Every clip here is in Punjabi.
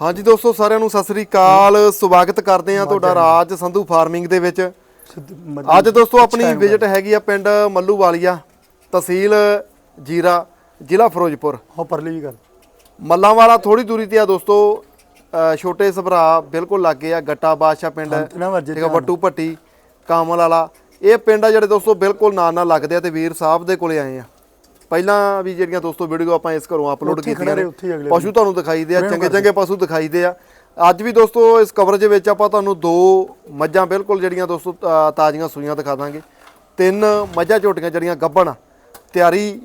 ਹਾਂਜੀ ਦੋਸਤੋ ਸਾਰਿਆਂ ਨੂੰ ਸਤਿ ਸ੍ਰੀ ਅਕਾਲ। ਸਵਾਗਤ ਕਰਦੇ ਆ ਤੁਹਾਡਾ ਰਾਜ ਸੰਧੂ ਫਾਰਮਿੰਗ ਦੇ ਵਿੱਚ। ਅੱਜ ਦੋਸਤੋ ਆਪਣੀ ਵਿਜ਼ਿਟ ਹੈਗੀ ਆ ਪਿੰਡ ਮੱਲੂ ਵਾਲੀਆ ਤਹਿਸੀਲ ਜੀਰਾ ਜ਼ਿਲ੍ਹਾ ਫਿਰੋਜ਼ਪੁਰ। ਉਹ ਪਰਲੀ ਕਰ ਮੱਲਾਂ ਵਾਲਾ ਥੋੜੀ ਦੂਰੀ ਤੇ ਆ ਦੋਸਤੋ ਛੋਟੇ ਸਭਰਾ ਬਿਲਕੁਲ ਲਾਗੇ ਆ ਗੱਟਾ ਬਾਦਸ਼ਾਹ ਪਿੰਡ ਠੀਕ ਆ ਵੱਟੂ ਭੱਟੀ ਕਾਮਲ ਵਾਲਾ। ਇਹ ਪਿੰਡ ਆ ਜਿਹੜੇ ਦੋਸਤੋ ਬਿਲਕੁਲ ਨਾਲ ਨਾਲ ਲੱਗਦੇ ਆ ਤੇ ਵੀਰ ਸਾਹਿਬ ਦੇ ਕੋਲੇ ਆਏ ਆ। ਪਹਿਲਾਂ ਵੀ ਜਿਹੜੀਆਂ ਦੋਸਤੋ ਵੀਡੀਓ ਆਪਾਂ ਇਸ ਘਰੋਂ ਅਪਲੋਡ ਕੀਤੀਆਂ ਨੇ ਪਸ਼ੂ ਤੁਹਾਨੂੰ ਦਿਖਾਈ ਦੇ ਆ ਚੰਗੇ ਚੰਗੇ ਪਸ਼ੂ ਦਿਖਾਈ ਦੇ ਆ। ਅੱਜ ਵੀ ਦੋਸਤੋ ਇਸ ਕਵਰੇਜ ਵਿੱਚ ਆਪਾਂ ਤੁਹਾਨੂੰ ਦੋ ਮੱਝਾਂ ਬਿਲਕੁਲ ਜਿਹੜੀਆਂ ਦੋਸਤੋ ਤਾਜ਼ੀਆਂ ਸੂਈਆਂ ਦਿਖਾ ਦਾਂਗੇ। ਤਿੰਨ ਮੱਝਾਂ ਝੋਟੀਆਂ ਜਿਹੜੀਆਂ ਗੱਭਣ ਤਿਆਰੀ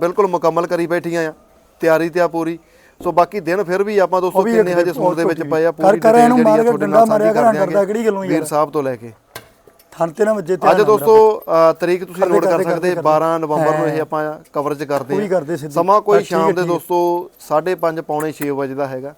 ਬਿਲਕੁਲ ਮੁਕੰਮਲ ਕਰੀ ਬੈਠੀਆਂ ਆ। ਤਿਆਰੀ ਤੇ ਆ ਪੂਰੀ। ਸੋ ਬਾਕੀ ਦਿਨ ਫਿਰ ਵੀ ਆਪਾਂ ਦੋਸਤੋ ਕਿੰਨੇ ਹਜੇ ਸੂਰ ਦੇ ਵਿੱਚ ਪਏ ਆ ਪੂਰੀ ਇਹਨੂੰ ਜਿਹੜੀ ਆ ਮਾਰ ਕੇ ਤੁਹਾਡੇ ਨਾਲ ਮਾਰਿਆ ਸਾਂਝੀ ਕਰ, ਕਰ ਡਰਦਾ ਕਿਹੜੀ ਗੱਲੋਂ ਦਿਆਂਗੇ ਯਾਰ। ਵੀਰ ਸਾਹਿਬ ਤੋਂ ਲੈ ਕੇ। ਥਣ ਤੇ ਨਾ ਵੱਜੇ ਤੇ ਅੱਜ ਦੋਸਤੋ ਤਰੀਕ ਤੁਸੀਂ ਨੋਟ ਕਰ ਸਕਦੇ ਕਰਦੇ। 12 ਨਵੰਬਰ ਨੂੰ ਇਹ ਆਪਾਂ ਕਵਰੇਜ ਕਰਦੇ। ਸਮਾਂ ਕੋਈ ਸ਼ਾਮ ਦੇ। ਦੋਸਤੋ 5:30 ਪੌਣੇ 6 ਵਜੇ ਦਾ ਹੈਗਾ।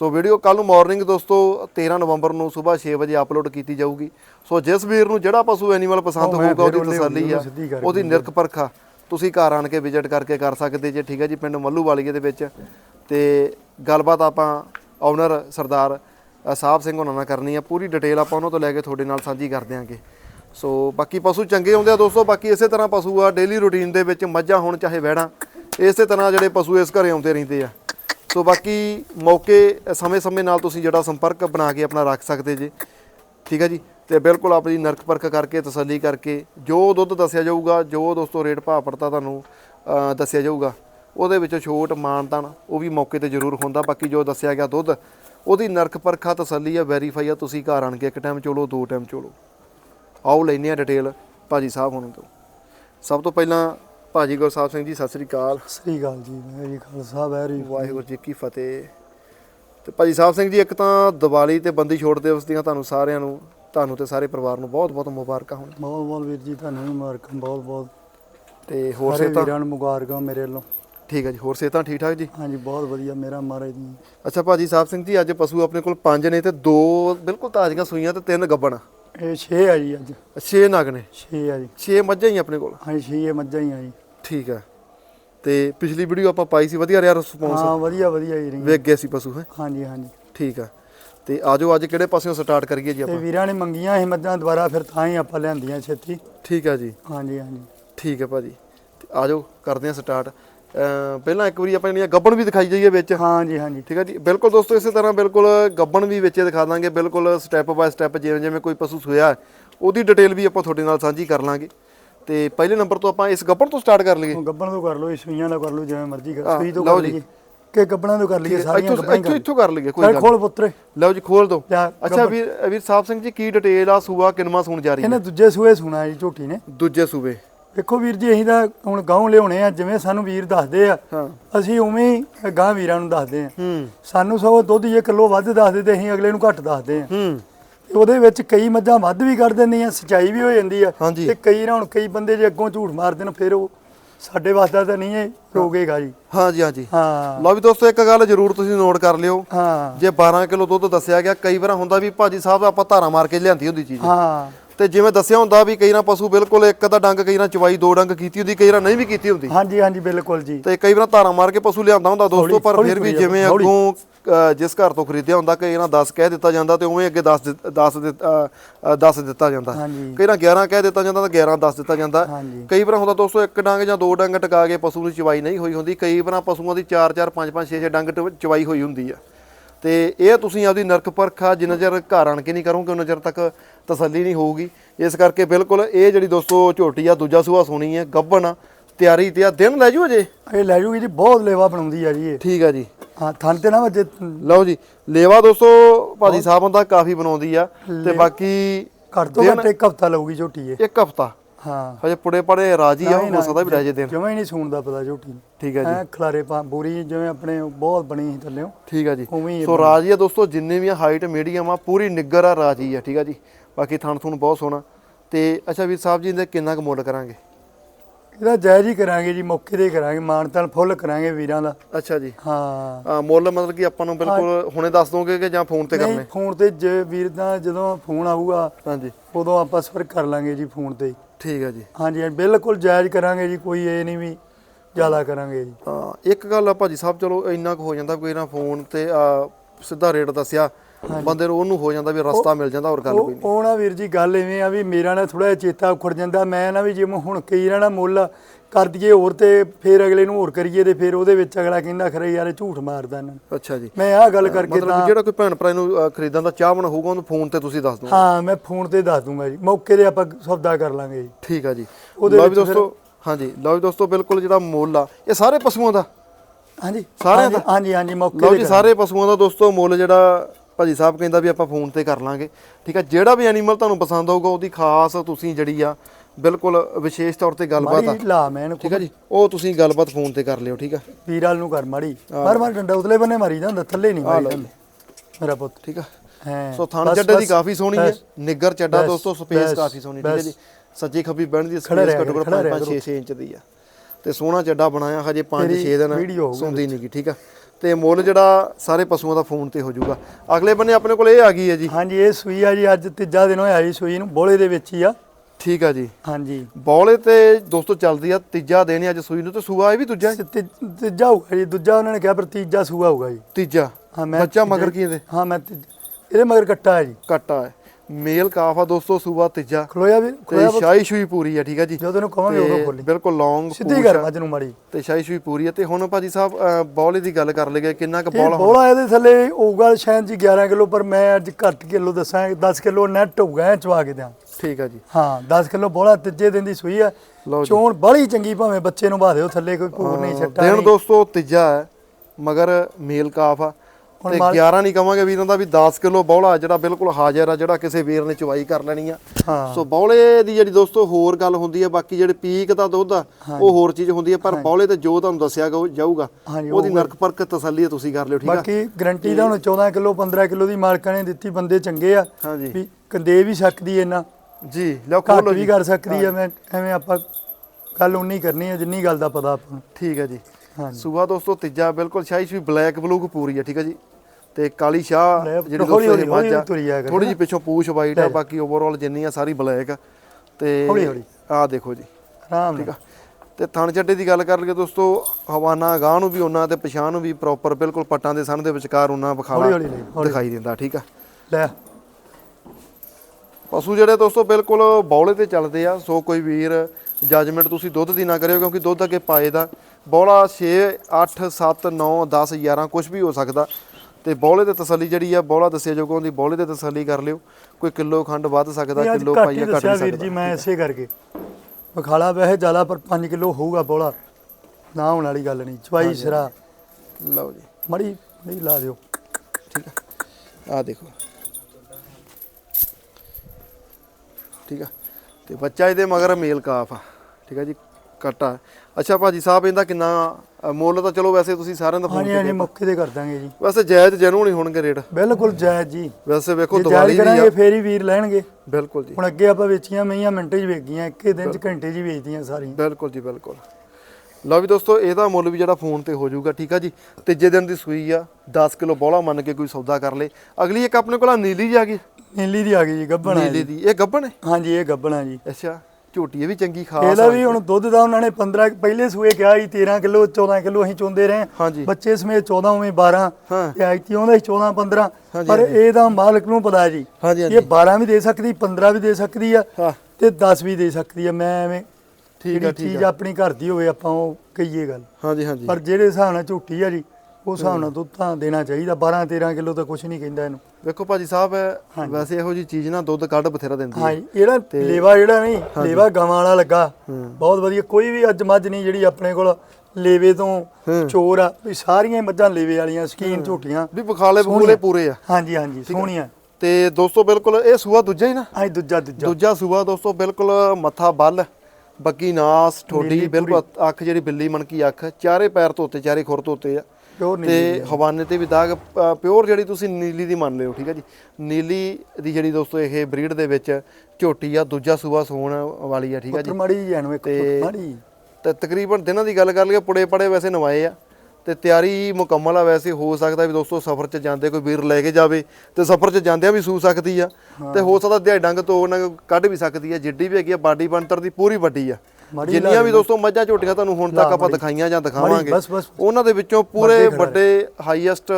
ਸੋ ਵੀਡੀਓ ਕੱਲ ਨੂੰ ਮਾਰਨਿੰਗ ਦੋਸਤੋ 13 ਨਵੰਬਰ ਨੂੰ ਸਵੇਰ 6 ਵਜੇ ਅਪਲੋਡ ਕੀਤੀ ਜਾਊਗੀ। ਸੋ ਜਿਸ ਵੀਰ ਨੂੰ ਜਿਹੜਾ ਪਸ਼ੂ ਐਨੀਮਲ ਪਸੰਦ ਹੋਊਗਾ ਉਹਦੀ ਤਸੱਲੀ ਆ ਉਹਦੀ ਨਿਰਖ ਪਰਖਾ। ਤੁਸੀਂ ਘਰ ਆਣ ਕੇ ਵਿਜ਼ਿਟ ਕਰਕੇ ਕਰ ਸਕਦੇ ਜੇ ਠੀਕ ਹੈ ਜੀ ਪਿੰਡ ਮੱਲੂ ਵਾਲੀਏ ਦੇ ਵਿੱਚ। ਤੇ ਗੱਲਬਾਤ ਆਪਾਂ ਓਨਰ ਸਰਦਾਰ ਸਾਹਿਬ ਸਿੰਘ ਉਹਨਾਂ ਨਾਲ ਕਰਨੀ ਆ, ਪੂਰੀ ਡਿਟੇਲ ਆਪਾਂ ਉਹਨਾਂ ਤੋਂ ਲੈ ਕੇ ਤੁਹਾਡੇ ਨਾਲ ਸਾਂਝੀ ਕਰ ਦਿਆਂਗੇ। ਸੋ ਬਾਕੀ ਪਸ਼ੂ ਚੰਗੇ ਆਉਂਦੇ ਆ ਦੋਸਤੋ, ਬਾਕੀ ਇਸੇ ਤਰ੍ਹਾਂ ਪਸ਼ੂ ਆ ਡੇਲੀ ਰੁਟੀਨ ਦੇ ਵਿੱਚ ਮੱਝਾਂ ਹੋਣ ਚਾਹੇ ਵਹਿੜਾਂ ਇਸੇ ਤਰ੍ਹਾਂ ਜਿਹੜੇ ਪਸ਼ੂ ਇਸ ਘਰੇ ਆਉਂਦੇ ਰਹਿੰਦੇ ਆ। ਸੋ ਬਾਕੀ ਮੌਕੇ, ਸਮੇਂ-ਸਮੇਂ ਨਾਲ ਤੁਸੀਂ ਜਿਹੜਾ ਸੰਪਰਕ ਬਣਾ ਕੇ ਆਪਣਾ ਰੱਖ ਸਕਦੇ ਜੇ। ਠੀਕ ਹੈ ਜੀ? ਤੇ ਬਿਲਕੁਲ ਆਪਣੀ ਨਰਕ ਪਰਖ ਕਰਕੇ, ਤਸੱਲੀ ਕਰਕੇ, ਜੋ ਦੁੱਧ ਦੱਸਿਆ ਜਾਊਗਾ, ਜੋ ਦੋਸਤੋ ਰੇਟ ਭਾਅ ਪੜਤਾ ਤੁਹਾਨੂੰ ਦੱਸਿਆ ਜਾਊਗਾ, ਉਹਦੇ ਵਿੱਚੋਂ ਛੋਟ ਮਾਨਤਾਨ ਉਹ ਵੀ ਮੌਕੇ ਤੇ ਜ਼ਰੂਰ ਹੁੰਦਾ। ਬਾਕੀ ਜੋ ਦੱਸਿਆ ਗਿਆ ਦੁੱਧ ਉਹਦੀ ਨਰਕ ਪਰਖਾ ਤਸੱਲੀ ਆ ਵੈਰੀਫਾਈ ਆ ਤੁਸੀਂ ਘਰ ਆਣ ਕੇ ਇੱਕ ਟਾਈਮ ਚੋਲੋ ਦੋ ਟਾਈਮ ਚੋਲੋ। ਆਓ ਲੈਨੇ ਆ ਡਿਟੇਲ ਭਾਜੀ ਸਾਹਿਬ ਹੁਣ ਤੋਂ। ਸਭ ਤੋਂ ਪਹਿਲਾਂ ਭਾਜੀ ਗੁਰਸਾਹਿਬ ਸਿੰਘ ਜੀ ਸਤਿ ਸ੍ਰੀ ਅਕਾਲ। ਸ੍ਰੀ ਅਕਾਲ ਜੀ ਮੇਰੀ ਖਾਲਸਾ ਵੈਰੀ ਵਾਹਿਗੁਰੂ ਜੀ ਕੀ ਫਤਿਹ। ਤੇ ਭਾਜੀ ਸਾਹਿਬ ਸਿੰਘ ਜੀ ਇੱਕ ਤਾਂ ਦੀਵਾਲੀ ਤੇ ਬੰਦੀ ਛੋੜ ਦਿਵਸ ਦੀਆਂ ਤੁਹਾਨੂੰ ਸਾਰਿਆਂ ਨੂੰ ਤੁਹਾਨੂੰ ਤੇ ਸਾਰੇ ਪਰਿਵਾਰ ਨੂੰ ਬਹੁਤ ਬਹੁਤ ਮੁਬਾਰਕਾਂ ਹੋਣ ਬਹੁਤ ਬਹੁਤ ਵੀਰ ਜੀ ਤੁਹਾਨੂੰ ਵੀ ਮੁਬਾਰਕਾਂ ਬਹੁਤ ਬਹੁਤ। ਤੇ ਹੋਰ ਸੇਤਾਂ? ਵੀਰਾਂ ਨੂੰ ਮੁਬਾਰਕਾਂ ਮੇਰੇ ਵੱਲੋਂ। ਠੀਕ ਹੈ ਜੀ ਹੋਰ ਸੇਤਾਂ ਠੀਕ ਠਾਕ ਜੀ? ਹਾਂਜੀ ਬਹੁਤ ਵਧੀਆ ਮੇਰਾ ਮਹਾਰਾਜ ਦੀ ਅੱਛਾ ਭਾਜੀ ਸਾਹਿਬ ਸਿੰਘ ਜੀ ਅੱਜ ਪਸ਼ੂ ਆਪਣੇ ਕੋਲ ਪੰਜ ਨੇ ਤੇ ਦੋ ਬਿਲਕੁਲ ਤਾਜ਼ੀਆਂ ਸੂਈਆਂ ਤੇ ਤਿੰਨ ਗੱਬਣ। ਇਹ 6 ਆ ਜੀ ਅੱਜ। ਛੇ ਨਗ ਨੇ? 6 ਆ ਜੀ। ਛੇ ਮੱਝਾਂ ਹੀ ਆਪਣੇ ਕੋਲ? ਹਾਂਜੀ 6 ਇਹ ਮੱਝਾਂ ਹੀ ਆ ਜੀ। ਠੀਕ ਹੈ। ਤੇ ਪਿਛਲੀ ਵੀਡੀਓ ਆਪਾਂ ਪਾਈ ਸੀ ਵਧੀਆ ਰਿਹਾ ਰਿਸਪੌਂਸ ਹਾਂ ਵਧੀਆ ਵਧੀਆ ਜੀ ਰਹੀ ਵੇਖ ਗਏ ਸੀ ਪਸ਼ੂ ਹੈ? ਹਾਂਜੀ ਹਾਂਜੀ। ਠੀਕ ਹੈ। ਤੇ ਆਜੋ ਅੱਜ ਕਿਹੜੇ ਪਾਸਿਓਂ ਸਟਾਰਟ ਕਰੀਏ ਜੀ ਤੇ ਆਪਾਂ? ਵੀਰਾਂ ਨੇ ਮੰਗੀਆਂ ਇਹ ਮੱਝਾਂ ਦੁਬਾਰਾ ਫਿਰ ਤਾਂ ਹੀ ਆਪਾਂ ਲਿਆਂਦੀਆਂ ਛੇਤੀ। ਠੀਕ ਹੈ ਜੀ। ਹਾਂਜੀ ਹਾਂਜੀ। ਠੀਕ ਹੈ ਭਾਜੀ। ਤੇ ਆਜੋ ਕਰਦੇ ਹਾਂ ਸਟਾਰਟ ਪਹਿਲਾਂ ਇੱਕ ਵਾਰੀ ਆਪਾਂ ਜਿਹੜੀਆਂ ਗੱਬਣ ਵੀ ਦਿਖਾਈ ਜਾਈਏ ਵਿੱਚ। ਹਾਂਜੀ ਹਾਂਜੀ। ਠੀਕ ਹੈ ਜੀ? ਬਿਲਕੁਲ ਦੋਸਤੋ ਇਸੇ ਤਰ੍ਹਾਂ ਬਿਲਕੁਲ ਗੱਬਣ ਵੀ ਵਿੱਚ ਦਿਖਾ ਦਾਂਗੇ। ਬਿਲਕੁਲ ਸਟੈਪ ਬਾਏ ਸਟੈਪ ਜਿਵੇਂ ਜਿਵੇਂ ਕੋਈ ਪਸ਼ੂ ਸੋਇਆ ਉਹਦੀ ਡਿਟੇਲ ਵੀ ਆਪਾਂ ਤੁਹਾਡੇ ਨਾਲ ਸਾਂਝੀ ਕਰ ਲਾਂਗੇ। ਤੇ ਪਹਿਲੇ ਨੰਬਰ ਤੋਂ ਆਪਾਂ ਇਸ ਗੱਬਣ ਤੋਂ ਸਟਾਰਟ ਕਰ ਲਈਏ। ਗੱਬਣ ਤੋਂ ਕਰ ਲਓ ਇਹ ਸੂਈਆਂ ਦਾ ਕਰ ਲਓ ਜਿਵੇਂ ਮਰਜ਼ੀ ਕਰ ਸੂਈ ਤੋਂ ਕਰ। ਲਈਏ। ਕਿ ਗੱਬਣਾਂ ਤੋਂ ਕਰ ਲਈਏ ਸਾਰੀਆਂ ਗੱਬਣਾਂ ਇੱਥੋਂ ਇੱਥੋਂ ਕਰ ਲਈਏ ਕੋਈ ਖੋਲ ਪੁੱਤਰੇ। ਲਓ ਜੀ ਖੋਲ ਜਾ ਅੱਛਾ ਵੀਰ ਵੀਰ ਸਾਹਿਬ ਸਿੰਘ ਜੀ ਕੀ ਡਿਟੇਲ ਆ? ਸੂਆ ਕਿਨਮਾ ਸੂਣ ਜਾ ਰਹੀ ਹੈ? ਇਹਨੇ ਦੂਜੇ ਸੂਏ ਸੁਣਾ ਜੀ ਝੋਟੀ ਨੇ। ਦੂਜੇ ਸੂਬੇ ਵੇਖੋ ਵੀਰ ਜੀ ਅਸੀਂ ਤਾਂ ਹੁਣ ਗਾਉਂ ਲਿਆਉਣੇ ਆ ਜਿਵੇਂ ਸਾਨੂੰ ਵੀਰ ਦੱਸਦੇ ਆ ਹਾਂ। ਅਸੀਂ ਉਵੇਂ ਹੀ ਗਾਂ ਵੀਰਾਂ ਨੂੰ ਦੱਸਦੇ ਆ। ਹੂੰ। ਸਾਨੂੰ ਸਗੋਂ ਦੁੱਧ ਜੇ ਕਿਲੋ ਵੱਧ ਦੱਸਦੇ ਤੇ ਅਸੀਂ ਅਗਲੇ ਨੂੰ ਘੱਟ ਦੱਸਦੇ ਆ। ਹੂੰ। ਉਹਦੇ ਵਿੱਚ ਕਈ ਮੱਝਾਂ ਵੱਧ ਵੀ ਕਰ ਦਿੰਦੀਆਂ ਸਚਾਈ ਵੀ ਹੋ ਜਾਂਦੀ ਆ। ਤੇ ਕਈ ਨਾ ਹੁਣ ਕਈ ਬੰਦੇ ਜੇ ਅੱਗੋਂ ਝੂਠ ਮਾਰ ਦੇਣ ਫਿਰ ਉਹ ਸਾਡੇ ਵਾਸਤੇ ਤਾਂ ਨਹੀਂ ਇਹ ਰੋਗੇਗਾ ਜੀ। ਹਾਂਜੀ ਹਾਂਜੀ। ਹਾਂ। ਲਓ ਵੀ ਦੋਸਤੋ ਇੱਕ ਗੱਲ ਜ਼ਰੂਰ ਤੁਸੀਂ ਨੋਟ ਕਰ ਲਿਓ। ਹਾਂ। ਜੇ 12 ਕਿਲੋ ਦੁੱਧ ਦੱਸਿਆ ਗਿਆ ਕਈ ਵਾਰ ਹੁੰਦਾ ਵੀ ਭਾਜੀ ਸਾਹਿਬ ਆਪਾਂ ਧਾਰਾ ਮਾਰ ਕੇ ਲਿਆਂਦੀ ਹੁੰਦੀ ਚੀਜ਼। ਹਾਂ। ਤੇ ਜਿਵੇਂ ਦੱਸਿਆ ਹੁੰਦਾ ਵੀ ਕਈ ਨਾ ਪਸ਼ੂ ਬਿਲਕੁਲ ਇੱਕ ਦਾ ਡੰਗ ਕਈ ਨਾ ਚਵਾਈ ਦੋ ਡੰਗ ਕੀਤੀ ਹੁੰਦੀ ਕਈ ਨਾ ਨਹੀਂ ਵੀ ਕੀਤੀ ਹੁੰਦੀ। ਹਾਂਜੀ ਹਾਂਜੀ ਬਿਲਕੁਲ ਜੀ। ਤੇ ਕਈ ਵਾਰ ਧਾਰਾ ਮਾਰ ਕੇ ਪਸ਼ੂ ਲਿਆਂਦਾ ਹੁੰਦਾ ਦੋਸਤੋ ਪਰ ਫਿਰ ਵੀ ਜਿਵੇਂ। ਅੱਗੋਂ ਜਿਸ ਘਰ ਤੋਂ ਖਰੀਦਿਆ ਹੁੰਦਾ ਕਈ ਨਾ 10 ਕਹਿ ਦਿੱਤਾ ਜਾਂਦਾ ਤੇ ਉਵੇਂ ਅੱਗੇ 10 10 10 ਦਿੱਤਾ ਜਾਂਦਾ। ਕਈ ਨਾ 11 ਕਹਿ ਦਿੱਤਾ ਜਾਂਦਾ ਤਾਂ 11 10 ਦਿੱਤਾ ਜਾਂਦਾ। ਕਈ ਵਾਰ ਹੁੰਦਾ ਦੋਸਤੋ ਇੱਕ ਡੰਗ ਜਾਂ ਦੋ ਡੰਗ ਟਕਾ ਕੇ ਪਸ਼ੂ ਨੂੰ ਚਵਾਈ ਨਹੀਂ ਹੋਈ ਹੁੰਦੀ ਕਈ ਵਾਰ ਪਸ਼ੂਆਂ ਦੀ 4 4 5 5 6 6 ਡੰਗ ਚਵਾਈ ਹੋਈ ਹੁੰਦੀ ਆ। ਤੇ ਇਹ ਤੁਸੀਂ ਆਪਦੀ ਨਰਕ ਪਰਖਾ ਜਿੰਨਾ ਚਿਰ ਘਰ ਆਣ ਕੇ ਨਹੀਂ ਕਰੋਗੇ ਉਹਨਾਂ ਚਿਰ ਤੱਕ ਤਸੱਲੀ ਨਹੀਂ ਹੋਊਗੀ। ਇਸ ਕਰਕੇ ਬਿਲਕੁਲ ਇਹ ਜਿਹੜੀ ਦੋਸਤੋ ਝੋਟੀ ਆ ਦੂਜਾ ਸੂਆ ਸੋਣੀ ਹੈ ਗੱਭਣ ਆ, ਤਿਆਰੀ ਤੇ ਆ। ਦਿਨ ਲੈ ਜੂ ਅਜੇ? ਇਹ ਲੈ ਜੂਗੀ ਜੀ ਬਹੁਤ ਲੇਵਾ ਬਣਾਉਂਦੀ ਆ ਜੀ ਇਹ। ਠੀਕ ਆ ਜੀ। ਹਾਂ ਥਣ ਤੇ ਨਾ ਵੱਜੇ। ਲਓ ਜੀ ਲੇਵਾ ਦੋਸਤੋ ਭਾਜੀ ਸਾਹਿਬ ਦਾ ਕਾਫੀ ਬਣਾਉਂਦੀ ਆ ਤੇ ਬਾਕੀ ਘੱਟ ਤੋਂ ਘੱਟ ਇੱਕ ਹਫਤਾ ਲਊਗੀ ਝੋਟੀ ਇਹ। ਇੱਕ ਹਫਤਾ। ਹਾਂ। ਹਜੇ ਪੁੜੇ ਪੜੇ ਰਾਜੀ ਆ ਹੋ ਸਕਦਾ ਵੀ ਰਹਿ ਜੇ ਹੀ ਨਹੀਂ ਸੁਣਦਾ ਪਤਾ ਝੋਟੀ ਠੀਕ ਆ ਜੀ। ਐ ਖਲਾਰੇ ਪਾ ਬੂਰੀ ਜਿਵੇਂ ਆਪਣੇ ਬਹੁਤ ਬਣੀ ਸੀ ਥੱਲਿਓ ਠੀਕ ਆ ਜੀ। ਹੀ ਸੋ ਰਾਜੀ ਆ ਦੋਸਤੋ ਜਿੰਨੇ ਵੀ ਹਾਈਟ ਮੀਡੀਅਮ ਆ ਪੂਰੀ ਨਿੱਗਰ ਆ ਰਾਜੀ ਆ ਠੀਕ ਆ ਜੀ। ਬਾਕੀ ਥਣ ਥੁਣ ਬਹੁਤ ਸੋਹਣਾ। ਤੇ ਅੱਛਾ ਵੀਰ ਸਾਹਿਬ ਜੀ ਇਹਦੇ ਕਿੰਨਾ ਕੁ ਮੁੱਲ ਕਰਾਂਗੇ? ਇਹਦਾ ਜਾਇਜ਼ ਹੀ ਕਰਾਂਗੇ ਜੀ ਮੌਕੇ ਤੇ ਹੀ ਕਰਾਂਗੇ। ਮਾਨਤਾਨ ਫੁੱਲ ਕਰਾਂਗੇ ਵੀਰਾਂ ਦਾ। ਅੱਛਾ ਜੀ। ਹਾਂ। ਮੁੱਲ ਮਤਲਬ ਕਿ ਆਪਾਂ ਨੂੰ ਬਿਲਕੁਲ ਹੁਣੇ ਦੱਸ ਦੋਗੇ ਕਿ ਜਾਂ ਫੋਨ ਤੇ ਨਹੀਂ ਕਰਨੇ? ਫੋਨ ਤੇ ਜੇ ਵੀਰ ਦਾ ਜਦੋਂ ਫੋਨ ਆਊਗਾ ਹਾਂਜੀ। ਉਦੋਂ ਆਪਾਂ ਸੰਪਰਕ ਕਰ ਲਾਂਗੇ ਜੀ ਫੋਨ ਤੇ ਹੀ। ਠੀਕ ਆ ਜੀ। ਹਾਂਜੀ ਹਾਂਜੀ, ਬਿਲਕੁਲ ਜਾਇਜ਼ ਕਰਾਂਗੇ ਜੀ ਕੋਈ ਇਹ ਨਹੀਂ ਵੀ ਜ਼ਿਆਦਾ ਕਰਾਂਗੇ ਜੀ। ਹਾਂ ਇੱਕ ਗੱਲ ਆ ਭਾਜੀ ਸਾਹਿਬ ਚਲੋ ਇੰਨਾ ਕੁ ਹੋ ਜਾਂਦਾ ਕੋਈ ਨਾ ਫੋਨ ਤੇ ਆ ਸਿੱਧਾ ਰੇਟ ਦੱਸਿਆ ਬੰਦੇ ਨੂੰ ਉਹਨੂੰ ਹੋ ਜਾਂਦਾ ਵੀ ਰਸਤਾ ਮਿਲ ਜਾਂਦਾ ਹੋਰ ਗੱਲ ਉਹ ਕੋਈ ਨਹੀਂ। ਉਹ ਨਾ ਵੀਰ ਜੀ ਗੱਲ ਐਵੇਂ ਆ ਵੀ ਮੇਰਾ ਨਾ ਥੋੜਾ ਜਿਹਾ ਚੇਤਾ ਉਖੜ ਜਾਂਦਾ ਮੈਂ ਨਾ ਵੀ ਜੇ ਮੈਂ ਹੁਣ ਕਈ ਨਾ ਮੁੱਲ ਕਰ ਦਈਏ ਹੋਰ ਤੇ ਫਿਰ ਅਗਲੇ ਨੂੰ ਹੋਰ ਕਰੀਏ ਤੇ ਫਿਰ ਉਹਦੇ ਵਿੱਚ ਅਗਲਾ ਕਹਿੰਦਾ ਖਰੇ ਯਾਰ ਇਹ ਝੂਠ ਮਾਰਦਾ ਇਹਨਾਂ ਨੂੰ। ਅੱਛਾ ਜੀ। ਮੈਂ ਆਹ ਗੱਲ ਕਰਕੇ ਮਤਲਬ ਤਾਂ ਜਿਹੜਾ ਕੋਈ ਭੈਣ ਭਰਾ ਨੂੰ ਖਰੀਦਣ ਦਾ ਚਾਹਵਨ ਹੋਊਗਾ ਉਹਨੂੰ ਫੋਨ ਤੇ ਤੁਸੀਂ ਦੱਸ ਦਿਓ। ਹਾਂ ਮੈਂ ਫੋਨ ਤੇ ਦੱਸ ਦੂੰਗਾ ਜੀ। ਮੌਕੇ ਤੇ ਆਪਾਂ ਸੌਦਾ ਕਰ ਲਾਂਗੇ ਜੀ। ਠੀਕ ਆ ਜੀ। ਉਹਦੇ ਲਓ ਵੀ ਵਿੱਚ ਫਿਰ- ਦੋਸਤੋ ਹਾਂਜੀ ਲਓ ਵੀ ਦੋਸਤੋ ਬਿਲਕੁਲ ਜਿਹੜਾ ਮੁੱਲ ਆ ਇਹ ਸਾਰੇ ਪਸ਼ੂਆਂ ਦਾ? ਹਾਂਜੀ। ਸਾਰਿਆਂ ਦਾ? ਹਾਂਜੀ, ਹਾਂਜੀ ਮੌਕੇ ਲਓ ਤੇ ਜੀ ਸਾਰੇ ਪਸ਼ੂਆਂ ਦਾ ਦੋਸਤੋ ਮੁੱਲ ਜਿਹੜਾ ਭਾਜੀ ਸਾਹਿਬ ਕਹਿੰਦਾ ਵੀ ਆਪਾਂ ਫੋਨ ਤੇ ਕਰ ਲਾਂਗੇ। ਠੀਕ ਆ ਜਿਹੜਾ ਵੀ ਐਨੀਮਲ ਤੁਹਾਨੂੰ ਪਸੰਦ ਆਊਗਾ ਉਹਦੀ ਖਾਸ ਤੁਸੀਂ ਜਿਹੜੀ ਆ ਬਿਲਕੁਲ ਵਿਸ਼ੇਸ਼ ਤੌਰ ਤੇ ਗੱਲਬਾਤ ਆ। ਲਾ ਮੈਂ ਇਹਨੂੰ ਠੀਕ ਆ ਜੀ। ਉਹ ਤੁਸੀਂ ਗੱਲਬਾਤ ਫੋਨ ਤੇ ਕਰ ਲਿਓ ਠੀਕ ਆ। ਵੀਰਾਲ ਨੂੰ ਕਰ ਮਾੜੀ। ਮਾਰ ਮਾਰ ਡੰਡਾ ਉਤਲੇ ਬੰਨੇ ਮਾਰੀ ਜਾਂਦਾ ਥੱਲੇ ਨਹੀਂ ਮਾਰੀ ਜਾਂਦਾ। ਮੇਰਾ ਪੁੱਤ। ਠੀਕ ਆ। ਹੈ। ਸੋ ਥਣ ਚੱਡੇ ਦੀ ਕਾਫੀ ਸੋਹਣੀ ਹੈ। ਨਿੱਗਰ ਚੱਡਾ ਦੋਸਤੋ ਸਪੇਸ ਕਾਫੀ ਸੋਹਣੀ ਠੀਕ ਹੈ। ਜੀ। ਸੱਜੀ ਖੱਬੀ ਬਹਿਣ ਦੀ ਸਪੇਸ ਘੱਟੋ ਘੱਟ ਖੜਾ ਰਿਹਾ 5 6 ਇੰਚ ਦੀ ਆ। ਤੇ ਸੋਹਣਾ ਚੱਡਾ ਬਣਾਇਆ ਹਜੇ 5 ਤੇਰੀ 6 ਦਿਨ ਹੋਊਗੀ ਸੁਣਦੀ ਨਹੀਂਗੀ ਠੀਕ ਆ। ਤੇ ਮੁੱਲ ਜਿਹੜਾ ਸਾਰੇ ਪਸ਼ੂਆਂ ਦਾ ਫੋਨ ਤੇ ਹੋ ਜਾਊਗਾ। ਅਗਲੇ ਬੰਨੇ ਆਪਣੇ ਕੋਲ ਇਹ ਆ ਗਈ ਹੈ ਜੀ। ਹਾਂਜੀ ਇਹ ਸੂਈ ਆ ਜੀ ਅੱਜ ਤੀਜਾ ਦਿਨ ਹੋਇਆ ਜੀ ਸੂਈ ਨੂੰ ਬੋਲੇ ਦੇ ਵਿੱਚ ਹੀ ਆ। ਠੀਕ ਆ ਜੀ। ਹਾਂਜੀ। ਬੌਲੇ ਤੇ ਦੋਸਤੋ ਚੱਲਦੀ ਆ ਤੀਜਾ ਦਿਨ ਹੀ ਅੱਜ ਸੂਈ ਨੂੰ ਤੇ ਸੂਆ ਇਹ ਵੀ ਦੂਜਾ ਹੈ? ਤੀ- ਤੀਜਾ ਹੋਊਗਾ ਜੀ ਦੂਜਾ ਉਹਨਾਂ ਨੇ ਕਿਹਾ ਪਰ ਤੀਜਾ ਸੂਆ ਹੋਊਗਾ ਜੀ। ਤੀਜਾ? ਹਾਂ ਮੈਂ ਬੱਚਾ ਮਗਰ ਕੀ ਇਹਦੇ? ਹਾਂ ਮੈਂ ਤੀਜਾ- ਇਹਦੇ ਮਗਰ ਕੱਟਾ ਹੈ ਜੀ। ਕੱਟਾ ਹੈ। ਮੇਲ ਕਾਫ ਆ ਦੋਸਤੋ ਸੂਆ ਤੀਜਾ। ਖਲੋਇਆ ਵੀ ਤੇ ਖਲੋਇਆ ਪੁੱਤ। ਸ਼ਾਹੀ ਸ਼ੂਈ ਪੂਰੀ ਆ ਠੀਕ ਆ ਜੀ। ਜਦੋਂ ਨੂੰ ਕਵਾਂਗੇ ਉਦੋਂ ਤੇ ਖੋਲੀ ਬਿਲਕੁਲ ਲੌਂਗ ਸਿੱਧੀ ਕਰ ਮੱਝ ਨੂੰ ਮਾੜੀ। ਤੇ ਸ਼ਾਹੀ ਸ਼ੂਈ ਪੂਰੀ ਹੈ ਤੇ ਹੁਣ ਭਾਜੀ ਸਾਹਿਬ ਬੌਲੇ ਦੀ ਗੱਲ ਕਰ ਲਈਏ ਕਿੰਨਾ ਕੁ ਇਹ ਬੌਲਾ ਬੋਲਾ ਇਹਦੇ ਥੱਲੇ ਹੋਊਗਾ ਸ਼ਾਇਦ ਜੀ 11 ਕਿਲੋ ਪਰ ਮੈਂ ਅੱਜ ਘੱਟ ਕਿਲੋ ਦੱਸਾਂ 10 ਕਿਲੋ ਨੈਟ ਹੋਊਗਾ ਐ ਚਵਾ ਕੇ ਦਿਆਂ। ਠੀਕ ਆ ਜੀ। ਹਾਂ 10 ਕਿਲੋ ਬੋਲਾ ਤੀਜੇ ਦਿਨ ਦੀ ਸੂਈ ਆ। ਲਓ ਜੀ। ਚੋਣ ਬੜੀ ਚੰਗੀ ਭਾਵੇਂ ਬੱਚੇ ਨੂੰ ਬਾਦੇ ਥੱਲੇ ਕੋਈ ਕੂਰ ਨਹੀਂ ਛੱਟਾ ਨਹੀਂ। ਦੋਸਤੋ ਤੀਜਾ ਹੈ ਮਗਰ ਮੇਲ ਕਾਫ ਆ। ਹੁਣ ਤੇ ਮਾਲ- 11 ਨਹੀਂ ਕਵਾਂਗੇ ਵੀਰਾਂ ਦਾ ਵੀ 10 ਕਿਲੋ ਬੌਲਾ ਜਿਹੜਾ ਬਿਲਕੁਲ ਹਾਜ਼ਰ ਆ ਜਿਹੜਾ ਕਿਸੇ ਵੀਰ ਨੇ ਚਵਾਈ ਕਰ ਲੈਣੀ ਆ। ਹਾਂ। ਸੋ ਬੌਲੇ ਦੀ ਜਿਹੜੀ ਦੋਸਤੋ ਹੋਰ ਗੱਲ ਹੁੰਦੀ ਹੈ ਬਾਕੀ ਜਿਹੜੇ ਪੀਕ ਦਾ ਦੁੱਧ ਆ ਉਹ ਹੋਰ ਚੀਜ਼ ਹੁੰਦੀ ਹੈ ਪਰ ਬੌਲੇ ਤੇ ਜੋ ਤੁਹਾਨੂੰ ਦੱਸਿਆ ਗਿਆ- ਜਾਊਗਾ। ਹਾਂਜੀ, ਉਹਦੀ ਨਰਕ ਪਰਖ ਤਸੱਲੀ ਤੁਸੀਂ ਕਰ ਲਿਓ ਠੀਕ ਆ? ਬਾਕੀ ਗਰੰਟੀ ਦਾ ਹੁਣ 14 ਕਿਲੋ 15 ਕਿਲੋ ਦੀ ਮਾਲਕਾਂ ਨੇ ਦਿੱਤੀ ਬੰਦੇ ਚੰਗੇ ਆ। ਹਾਂਜੀ ਵੀ ਕੰਦੇ ਵੀ ਸਕਦੀ ਐ ਨਾ ਜੀ ਲਓ ਖੋਲੋ ਵੀ ਜੀ। ਕਰ ਸਕਦੀ ਐ ਮੈਂ ਐਵੇਂ ਆਪਾਂ ਗੱਲ ਉਨੀ ਕਰਨੀ ਐ ਜਿੰਨੀ ਗੱਲ ਦਾ ਪਤਾ ਆਪਾਂ ਨੂੰ। ਠੀਕ ਹੈ ਜੀ। ਹਾਂਜੀ। ਸੂਬਾ ਦੋਸਤੋ ਤੀਜਾ ਬਿਲਕੁਲ ਸ਼ਾਹੀ ਸ਼ੂਈ ਬਲੈਕ ਬਲੂ ਪੂਰੀ ਹੈ ਠੀਕ ਹੈ ਜੀ? ਤੇ ਕਾਲੀ ਸ਼ਾਹ ਜਿਹੜੀ ਦੋਸਤੋ ਇਹ ਮੱਝ ਆ। ਥੋੜੀ। ਜਿਹੀ ਪਿੱਛੋਂ ਪੂਛ ਵਾਈਟ ਆ ਬਾਕੀ ਓਵਰਆਲ ਜਿੰਨੀ ਆ ਸਾਰੀ ਬਲੈਕ ਆ। ਤੇ ਹੌਲੀ- ਹੌਲੀ। ਆਹ ਦੇਖੋ ਜੀ। ਆਰਾਮ ਠੀਕ ਆ। ਤੇ ਥਣ ਚੱਡੇ ਦੀ ਗੱਲ ਕਰ ਲਈਏ ਦੋਸਤੋ ਹਵਾਨਾ ਗਾਂ ਨੂੰ ਵੀ ਉਹਨਾਂ ਤੇ ਪਛਾਣ ਨੂੰ ਵੀ ਪ੍ਰੋਪਰ ਬਿਲਕੁਲ ਪੱਟਾਂ ਦੇ ਸਣ ਦੇ ਵਿਚਕਾਰ ਉਹਨਾਂ ਹੌਲੀ। ਦਿਖਾਈ ਦਿੰਦਾ ਠੀਕ ਆ? ਲੈ। ਪਸ਼ੂ ਜਿਹੜੇ ਦੋਸਤੋ ਬਿਲਕੁਲ ਬੌਲੇ ਤੇ ਚੱਲਦੇ ਆ ਸੋ ਕੋਈ ਵੀਰ ਜੱਜਮੈਂਟ ਤੁਸੀਂ ਦੁੱਧ ਦੀ ਨਾ ਕਰਿਓ ਕਿਉਂਕਿ ਦੁੱਧ ਅੱਗੇ ਪਾਏ ਦਾ ਬੌਲਾ 6 8 7 9 10 11 ਕੁਝ ਵੀ ਹੋ ਸਕਦਾ। ਤੇ ਬੌਲੇ ਤੇ ਤਸੱਲੀ ਜਿਹੜੀ ਆ ਬੌਲਾ ਦੱਸਿਆ ਜੋ ਉਹਦੀ ਬੌਲੇ ਤੇ ਤਸੱਲੀ ਕਰ ਲਿਓ। ਕੋਈ ਕਿਲੋ ਖੰਡ ਵੱਧ ਸਕਦਾ ਕਿਲੋ ਪਾਈਆ ਘੱਟ ਵੀ ਵੀਰ ਜੀ ਸਕਦਾ ਮੈਂ ਇਸੇ ਕਰਕੇ। ਬਖਾਲਾ ਵੈਸੇ ਜ਼ਿਆਦਾ ਪਰ 5 ਕਿਲੋ ਹੋਊਗਾ ਬੋਲਾ। ਨਾ ਹੋਣ ਵਾਲੀ ਗੱਲ ਨਹੀਂ ਚਵਾਈ ਸਿਰਾ। ਲਓ ਜੀ। ਮੜੀ ਨਹੀਂ ਲਾ ਦਿਓ। ਠੀਕ ਆ। ਆ ਦੇਖੋ। ਠੀਕ ਆ? ਤੇ ਬੱਚਾ ਇਹਦੇ ਮਗਰ ਮੇਲ ਕਾਫ ਆ। ਠੀਕ ਆ ਜੀ? ਕੱਟਾ ਅੱਛਾ ਭਾਜੀ ਸਾਹਿਬ ਇਹਦਾ ਕਿੰਨਾ ਮੁੱਲ ਤਾਂ ਚਲੋ ਵੈਸੇ ਤੁਸੀਂ ਸਾਰਿਆਂ ਦਾ ਫੋਨ ਹਾਂਜੀ ਹਾਂਜੀ ਮੌਕੇ ਤੇ ਕਰ ਦਾਂਗੇ ਜੀ। ਵੈਸੇ ਜਾਇਜ਼ ਜੈਨੂਨ ਹੀ ਹੋਣਗੇ ਰੇਟ। ਬਿਲਕੁਲ ਜਾਇਜ਼ ਜੀ। ਵੈਸੇ ਵੇਖੋ ਦੀਵਾਲੀ ਕਰਾਂਗੇ ਆ। ਫੇਰ ਹੀ ਵੀਰ ਲੈਣਗੇ। ਬਿਲਕੁਲ ਜੀ। ਹੁਣ ਅੱਗੇ ਆਪਾਂ ਵੇਚੀਆਂ ਮਈਆਂ ਮਿੰਟੇ 'ਚ ਵੇਚ ਗਈਆਂ ਇੱਕੇ ਦਿਨ 'ਚ ਘੰਟੇ 'ਚ ਵੇਚਦੀਆਂ ਸਾਰੀਆਂ। ਬਿਲਕੁਲ ਜੀ ਬਿਲਕੁਲ। ਲਓ ਵੀ ਦੋਸਤੋ ਇਹਦਾ ਮੁੱਲ ਵੀ ਜਿਹੜਾ ਫੋਨ ਤੇ ਹੋ ਜਾਊਗਾ ਠੀਕ ਆ ਜੀ? ਤੀਜੇ ਦਿਨ ਦੀ ਸੂਈ ਆ 10 ਕਿਲੋ ਬੋਲਾ ਮੰਨ ਕੇ ਕੋਈ ਸੌਦਾ ਕਰ ਲੇ। ਅਗਲੀ ਇੱਕ ਆਪਣੇ ਕੋਲ ਨੀਲੀ ਜੀ ਆ ਗਈ? ਨੀਲੀ ਦੀ ਆ ਗਈ ਜੀ ਗੱਬਣ ਆ ਨੀਲੀ ਦੀ। ਇਹ ਗੱਬਣ ਹੈ? ਹਾਂਜੀ ਇਹ ਗੱਬਣਾ ਜੀ। ਅੱਛਾ ਝੋਟੀ ਇਹ ਵੀ ਚੰਗੀ ਖਾਸ ਇਹਦਾ ਆ। ਵੀ ਹੁਣ ਦੁੱਧ ਦਾ ਉਹਨਾਂ ਨੇ 15 ਪਹਿਲੇ ਸੂਏ ਕਿਹਾ ਸੀ 13 ਕਿਲੋ 14 ਕਿਲੋ ਅਸੀਂ ਚੁੰਦੇ ਰਹੇ ਬੱਚੇ ਸਮੇਤ 14 ਉਵੇਂ 12 ਹਾਂ। ਤੇ ਆਈਤੀ ਉਹਦਾ 14 15 ਹਾਂਜੀ, ਪਰ ਹਾਂਜੀ। ਇਹ ਤਾਂ ਮਾਲਕ ਨੂੰ ਪਤਾ ਜੀ। ਇਹ ਹਾਂਜੀ। 12 ਵੀ ਦੇ ਸਕਦੀ 15 ਵੀ ਦੇ ਸਕਦੀ ਆ ਤੇ 10 ਵੀ ਦੇ ਸਕਦੀ ਆ। ਮੈਂ ਐਵੇਂ ਆ ਜਿਹੜੀ ਠੀਕ ਚੀਜ਼ ਆਪਣੀ ਘਰ ਦੀ ਹੋਵੇ ਆਪਾਂ ਉਹ ਕਹੀਏ ਗੱਲ। ਹਾਂਜੀ ਹਾਂਜੀ। ਪਰ ਜਿਹੜੇ ਹਿਸਾਬ ਨਾਲ ਝੂਠੀ ਆ ਜੀ ਉਸ ਹਿਸਾਬ ਨਾਲ ਦੁੱਧ ਤਾਂ ਦੇਣਾ ਚਾਹੀਦਾ। 12 13 ਕਿਲੋ ਤਾਂ ਕੁਝ ਨਹੀਂ ਕਹਿੰਦਾ ਇਹਨੂੰ। ਵੇਖੋ ਭਾਜੀ ਸਾਹਿਬ ਵੈਸੇ ਇਹੋ ਜੀ ਚੀਜ਼ ਨਾ ਦੁੱਧ ਕੱਢ ਬਥੇਰਾ ਦਿੰਦੀ ਹੈ। ਹਾਂ ਇਹਦਾ ਲੇਵਾ ਜਿਹੜਾ ਨਹੀਂ ਲੇਵਾ ਗਾਵਾਂ ਵਾਲਾ ਲੱਗਾ। ਬਹੁਤ ਵਧੀਆ ਕੋਈ ਵੀ ਅੱਜ ਮੱਝ ਨਹੀਂ ਜਿਹੜੀ ਆਪਣੇ ਕੋਲ ਲੇਵੇ ਤੋਂ। ਚੋਰ ਆ ਵੀ ਸਾਰੀਆਂ ਮੱਝਾਂ ਲੇਵੇ ਵਾਲੀਆਂ ਸਕੀਨ ਝੂਟੀਆਂ ਵੀ ਬਖਾਲੇ ਬਖੂਲੇ ਪੂਰੇ ਆ। ਹਾਂਜੀ ਹਾਂਜੀ ਸੋਹਣੀਆਂ। ਤੇ ਦੋਸਤੋ ਬਿਲਕੁਲ ਇਹ ਸੂਆ ਦੂਜਾ ਹੀ ਨਾ? ਆਹ ਦੂਜਾ ਦੂਜਾ। ਦੂਜਾ ਸੂਆ ਦੋਸਤੋ ਬਿਲਕੁਲ ਮੱਥਾ ਬੱਲ। ਬੱਗੀ ਨਾਸ ਠੋਡੀ ਬਿਲਕੁਲ ਅੱਖ ਜਿਹੜੀ ਬਿੱਲੀ ਮਣਕੀ ਅੱਖ ਚਾਰੇ ਪੈਰ ਧੋਤੇ ਚਾਰੇ ਖੁਰ ਧੋਤੇ ਆ। ਤੇ ਹਵਾਨੇ ਤੇ ਵੀ ਦਾਗ ਪਿਓਰ ਜਿਹੜੀ ਤੁਸੀਂ ਨੀਲੀ ਦੀ ਮੰਨ ਲਿਓ ਠੀਕ ਹੈ ਜੀ? ਨੀਲੀ ਦੀ ਜਿਹੜੀ ਦੋਸਤੋ ਇਹ ਬਰੀਡ ਦੇ ਵਿੱਚ ਝੋਟੀ ਆ ਦੂਜਾ ਸੂਆ ਸੂਣ ਵਾਲੀ ਆ ਠੀਕ ਹੈ ਜੀ? ਮਾੜੀ ਇੱਕ ਮਾੜੀ ਤੇ ਤਕਰੀਬਨ ਦਿਨਾਂ ਦੀ ਗੱਲ ਕਰ ਲਈਏ ਪੁੜੇ ਪੜੇ ਵੈਸੇ ਨਵਾਏ ਆ। ਤੇ ਤਿਆਰੀ ਮੁਕੰਮਲ ਆ ਵੈਸੇ ਹੋ ਸਕਦਾ ਵੀ ਦੋਸਤੋ ਸਫ਼ਰ 'ਚ ਜਾਂਦੇ ਕੋਈ ਵੀਰ ਲੈ ਕੇ ਜਾਵੇ ਤੇ ਸਫ਼ਰ 'ਚ ਜਾਂਦਿਆਂ ਵੀ ਸੂ ਸਕਦੀ ਆ। ਤੇ ਹੋ ਸਕਦਾ ਦਿਹਾੜੀ ਡੰਗ ਤੋਂ ਉਹਨਾਂ ਕੱਢ ਵੀ ਸਕਦੀ ਆ ਜਿੱਡੀ ਵੀ ਹੈਗੀ ਆ ਬਾਡੀ ਬੰਤਰ ਦੀ ਪੂਰੀ ਵੱਡੀ ਆ। ਜਿੰਨੀਆਂ ਵੀ ਦੋਸਤੋ ਮੱਝਾਂ ਝੋਟੀਆਂ ਤੁਹਾਨੂੰ ਹੁਣ ਤੱਕ ਆਪਾਂ ਦਿਖਾਈਆਂ ਜਾਂ ਦਿਖਾਵਾਂਗੇ। ਉਹਨਾਂ ਦੇ ਵਿੱਚੋਂ ਪੂਰੇ ਵੱਡੇ ਹਾਈਐਸਟ